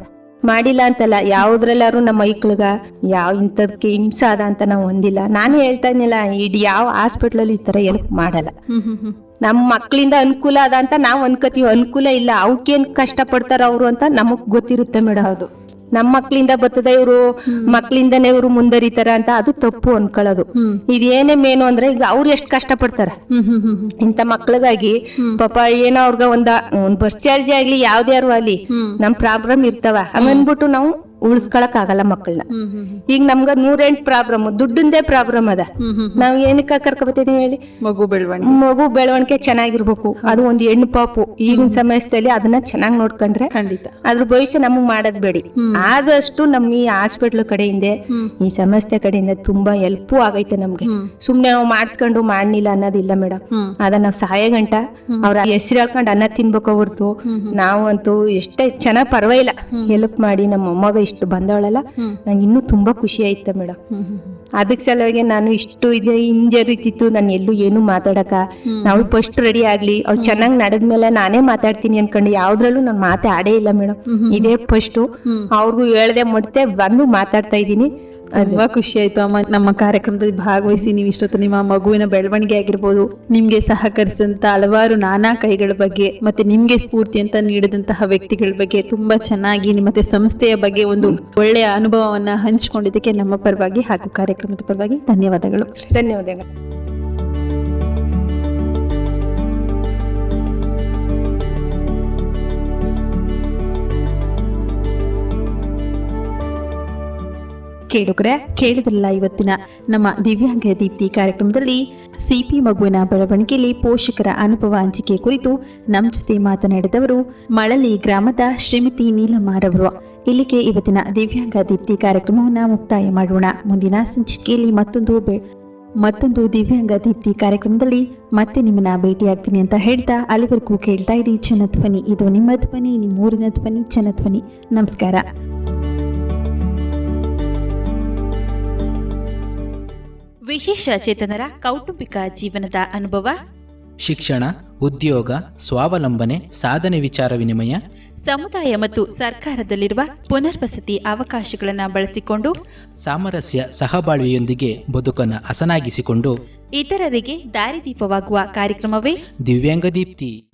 ಮಾಡಿಲ್ಲ ಅಂತಲ್ಲ ಯಾವ್ದ್ರಲ್ಲಾರು ನಮ್ಮ ಮೈಕ್ಳಿಗ ಯಾವ ಇಂಥದಕ್ಕೆ ಹಿಂಸೆ ಅದ ಅಂತ ನಾವು ಹೊಂದಿಲ್ಲ. ನಾನು ಹೇಳ್ತಾ ಇದ್ನಿಲ್ಲ, ಇಡೀ ಯಾವ ಹಾಸ್ಪಿಟ್ಲಲ್ಲಿ ಈ ತರ ಎಲ್ಪ್ ಮಾಡಲ್ಲ. ನಮ್ಮ ಮಕ್ಕಳಿಂದ ಅನುಕೂಲ ಅದ ಅಂತ ನಾವು ಅನ್ಕೋತೀವಿ. ಅನುಕೂಲ ಇಲ್ಲ ಅವಕ್ಕೇನ್ ಕಷ್ಟ ಪಡ್ತಾರ ಅವ್ರು ಅಂತ ನಮಗ್ ಗೊತ್ತಿರುತ್ತೆ ಮೇಡಮ್ ಹೌದು. ನಮ್ಮ ಮಕ್ಳಿಂದ ಬರ್ತದ ಇವ್ರು ಮಕ್ಳಿಂದನೇ ಇವ್ರು ಮುಂದರಿತಾರ ಅಂತ ಅದು ತಪ್ಪು ಅನ್ಕೊಳ್ಳೋದು. ಇದೇನೇ ಮೇನು ಅಂದ್ರೆ ಈಗ ಅವ್ರು ಎಷ್ಟ್ ಕಷ್ಟ ಪಡ್ತಾರ ಇಂತ ಮಕ್ಳಿಗಾಗಿ ಪಾಪ ಏನೋ ಅವ್ರಗ ಒಂದ ಒಂದ್ ಬಸ್ ಚಾರ್ಜ್ ಆಗ್ಲಿ ಯಾವ್ದ್ಯಾರು ಆಗ್ಲಿ ನಮ್ ಪ್ರಾಬ್ಲಮ್ ಇರ್ತಾವ. ಹಂಗನ್ಬಿಟ್ಟು ನಾವು ಉಳಿಸ್ಕೊಳಕ್ ಆಗಲ್ಲ ಮಕ್ಕಳನ್ನ ಈಗ ನಮ್ಗ ನೂರೆಂಟ್ ಪ್ರಾಬ್ಲಮ್ ದುಡ್ಡಿಂದೇ ಪ್ರಾಬ್ಲಮ್ ಅದ. ನಾವ್ ಏನಕ್ಕ ಕರ್ಕೊಬತ್ತೀವಿ ಹೇಳಿ? ಮಗು ಬೆಳವಣಿಗೆ. ಮಗು ಬೆಳವಣಿಗೆ ಚೆನ್ನಾಗಿರ್ಬೇಕು. ಅದು ಒಂದು ಹೆಣ್ಣು ಪಾಪು. ಈಗಿನ ಸಮಯದಲ್ಲಿ ಅದನ್ನ ಚೆನ್ನಾಗಿ ನೋಡ್ಕೊಂಡ್ರೆ ಖಂಡಿತ. ಅದ್ರ ಭವಿಷ್ಯ ನಮಗ್ ಮಾಡದ್ ಬೇಡಿ. ಆದಷ್ಟು ನಮ್ ಈ ಹಾಸ್ಪಿಟ್ಲ್ ಕಡೆಯಿಂದ ಈ ಸಮಸ್ಯೆ ಕಡೆಯಿಂದ ತುಂಬಾ ಹೆಲ್ಪ್ ಆಗೈತೆ ನಮ್ಗೆ. ಸುಮ್ನೆ ನಾವು ಮಾಡಿಸ್ಕೊಂಡು ಮಾಡ್ಲಿಲ್ಲ ಅನ್ನೋದಿಲ್ಲ ಮೇಡಮ್ ಅದ ನಾವ್ ಸಹಾಯ ಗಂಟ. ಅವ್ರ ಹೆಸರು ಹಾಕೊಂಡು ಅನ್ನ ತಿನ್ಬೇಕು ಹೊರ್ತು ನಾವಂತೂ ಎಷ್ಟೇ ಚೆನ್ನಾಗ್ ಪರವಾಗಿಲ್ಲ. ಹೆಲ್ಪ್ ಮಾಡಿ ನಮ್ಮ ಮೊಮ್ಮಗ ಇಷ್ಟು ಬಂದವಳಲ್ಲ ನಂಗೆ ಇನ್ನೂ ತುಂಬಾ ಖುಷಿ ಆಯ್ತು ಮೇಡಮ್ ಅದಕ್ಕೆ ಸಲುವಾಗಿ ನಾನು ಇಷ್ಟು ಇದೆ ಹಿಂಜರಿತಿತ್ತು ನಾನು ಎಲ್ಲೂ ಏನು ಮಾತಾಡಕ. ನಾವು ಫಸ್ಟ್ ರೆಡಿ ಆಗ್ಲಿ ಅವ್ಳು ಚೆನ್ನಾಗಿ ನಡೆದ್ಮೇಲೆ ನಾನೇ ಮಾತಾಡ್ತೀನಿ ಅನ್ಕೊಂಡು ಯಾವ್ದ್ರಲ್ಲೂ ನಾನು ಮಾತೇ ಆಡೇ ಇಲ್ಲ ಮೇಡಮ್ ಇದೇ ಫಸ್ಟ್ ಅವ್ರಿಗೂ ಹೇಳ್ದೆ ಮುಡ್ತೆ ಬಂದು ಮಾತಾಡ್ತಾ ಇದ್ದೀನಿ. ತುಂಬಾ ಖುಷಿ ಆಯ್ತು ಅಮ್ಮ. ನಮ್ಮ ಕಾರ್ಯಕ್ರಮದಲ್ಲಿ ಭಾಗವಹಿಸಿ ನೀವು ಇಷ್ಟೊತ್ತು ನಿಮ್ಮ ಮಗುವಿನ ಬೆಳವಣಿಗೆ ಆಗಿರ್ಬೋದು ನಿಮ್ಗೆ ಸಹಕರಿಸಿದಂತ ಹಲವಾರು ನಾನಾ ಕೈಗಳ ಬಗ್ಗೆ ಮತ್ತೆ ನಿಮ್ಗೆ ಸ್ಫೂರ್ತಿ ಅಂತ ನೀಡಿದಂತಹ ವ್ಯಕ್ತಿಗಳ ಬಗ್ಗೆ ತುಂಬಾ ಚೆನ್ನಾಗಿ ಮತ್ತೆ ಸಂಸ್ಥೆಯ ಬಗ್ಗೆ ಒಂದು ಒಳ್ಳೆಯ ಅನುಭವವನ್ನ ಹಂಚಿಕೊಂಡಿದ್ದಕ್ಕೆ ನಮ್ಮ ಪರವಾಗಿ ಹಾಗೂ ಕಾರ್ಯಕ್ರಮದ ಪರವಾಗಿ ಧನ್ಯವಾದಗಳು. ಧನ್ಯವಾದಗಳು. ಕೇಳುಗರೆ, ಕೇಳಿದ್ರಲ್ಲ ಇವತ್ತಿನ ನಮ್ಮ ದಿವ್ಯಾಂಗ ದೀಪ್ತಿ ಕಾರ್ಯಕ್ರಮದಲ್ಲಿ ಸಿಪಿ ಮಗುವಿನ ಬೆಳವಣಿಗೆಯಲ್ಲಿ ಪೋಷಕರ ಅನುಭವ ಹಂಚಿಕೆ ಕುರಿತು ನಮ್ಮ ಜೊತೆ ಮಾತನಾಡಿದವರು ಮಳಲಿ ಗ್ರಾಮದ ಶ್ರೀಮತಿ ನೀಲಮ್ಮರವರು ಇಲ್ಲಿಗೆ ಇವತ್ತಿನ ದಿವ್ಯಾಂಗ ದೀಪ್ತಿ ಕಾರ್ಯಕ್ರಮವನ್ನು ಮುಕ್ತಾಯ ಮಾಡೋಣ. ಮುಂದಿನ ಸಂಚಿಕೆಯಲ್ಲಿ ಮತ್ತೊಂದು ಮತ್ತೊಂದು ದಿವ್ಯಾಂಗ ದೀಪ್ತಿ ಕಾರ್ಯಕ್ರಮದಲ್ಲಿ ಮತ್ತೆ ನಿಮ್ಮನ್ನ ಭೇಟಿಯಾಗ್ತೀನಿ ಅಂತ ಹೇಳ್ತಾ ಅಲ್ಲಿವರೆಗೂ ಕೇಳ್ತಾ ಇರಿ ಜನಧ್ವನಿ ಇದು ನಿಮ್ಮ ಧ್ವನಿ, ನಿಮ್ಮೂರಿನ ಧ್ವನಿ ಧ್ವನಿ. ನಮಸ್ಕಾರ. ವಿಶೇಷ ಚೇತನರ ಕೌಟುಂಬಿಕ ಜೀವನದ ಅನುಭವ. ಶಿಕ್ಷಣ ಉದ್ಯೋಗ ಸ್ವಾವಲಂಬನೆ ಸಾಧನೆ ವಿಚಾರ ವಿನಿಮಯ. ಸಮುದಾಯ ಮತ್ತು ಸರ್ಕಾರದಲ್ಲಿರುವ ಪುನರ್ವಸತಿ ಅವಕಾಶಗಳನ್ನು ಬಳಸಿಕೊಂಡು ಸಾಮರಸ್ಯ ಸಹಬಾಳ್ವೆಯೊಂದಿಗೆ ಬದುಕನ್ನು ಹಸನಾಗಿಸಿಕೊಂಡು ಇತರರಿಗೆ ದಾರಿದೀಪವಾಗುವ ಕಾರ್ಯಕ್ರಮವೇ. ದಿವ್ಯಾಂಗ ದೀಪ್ತಿ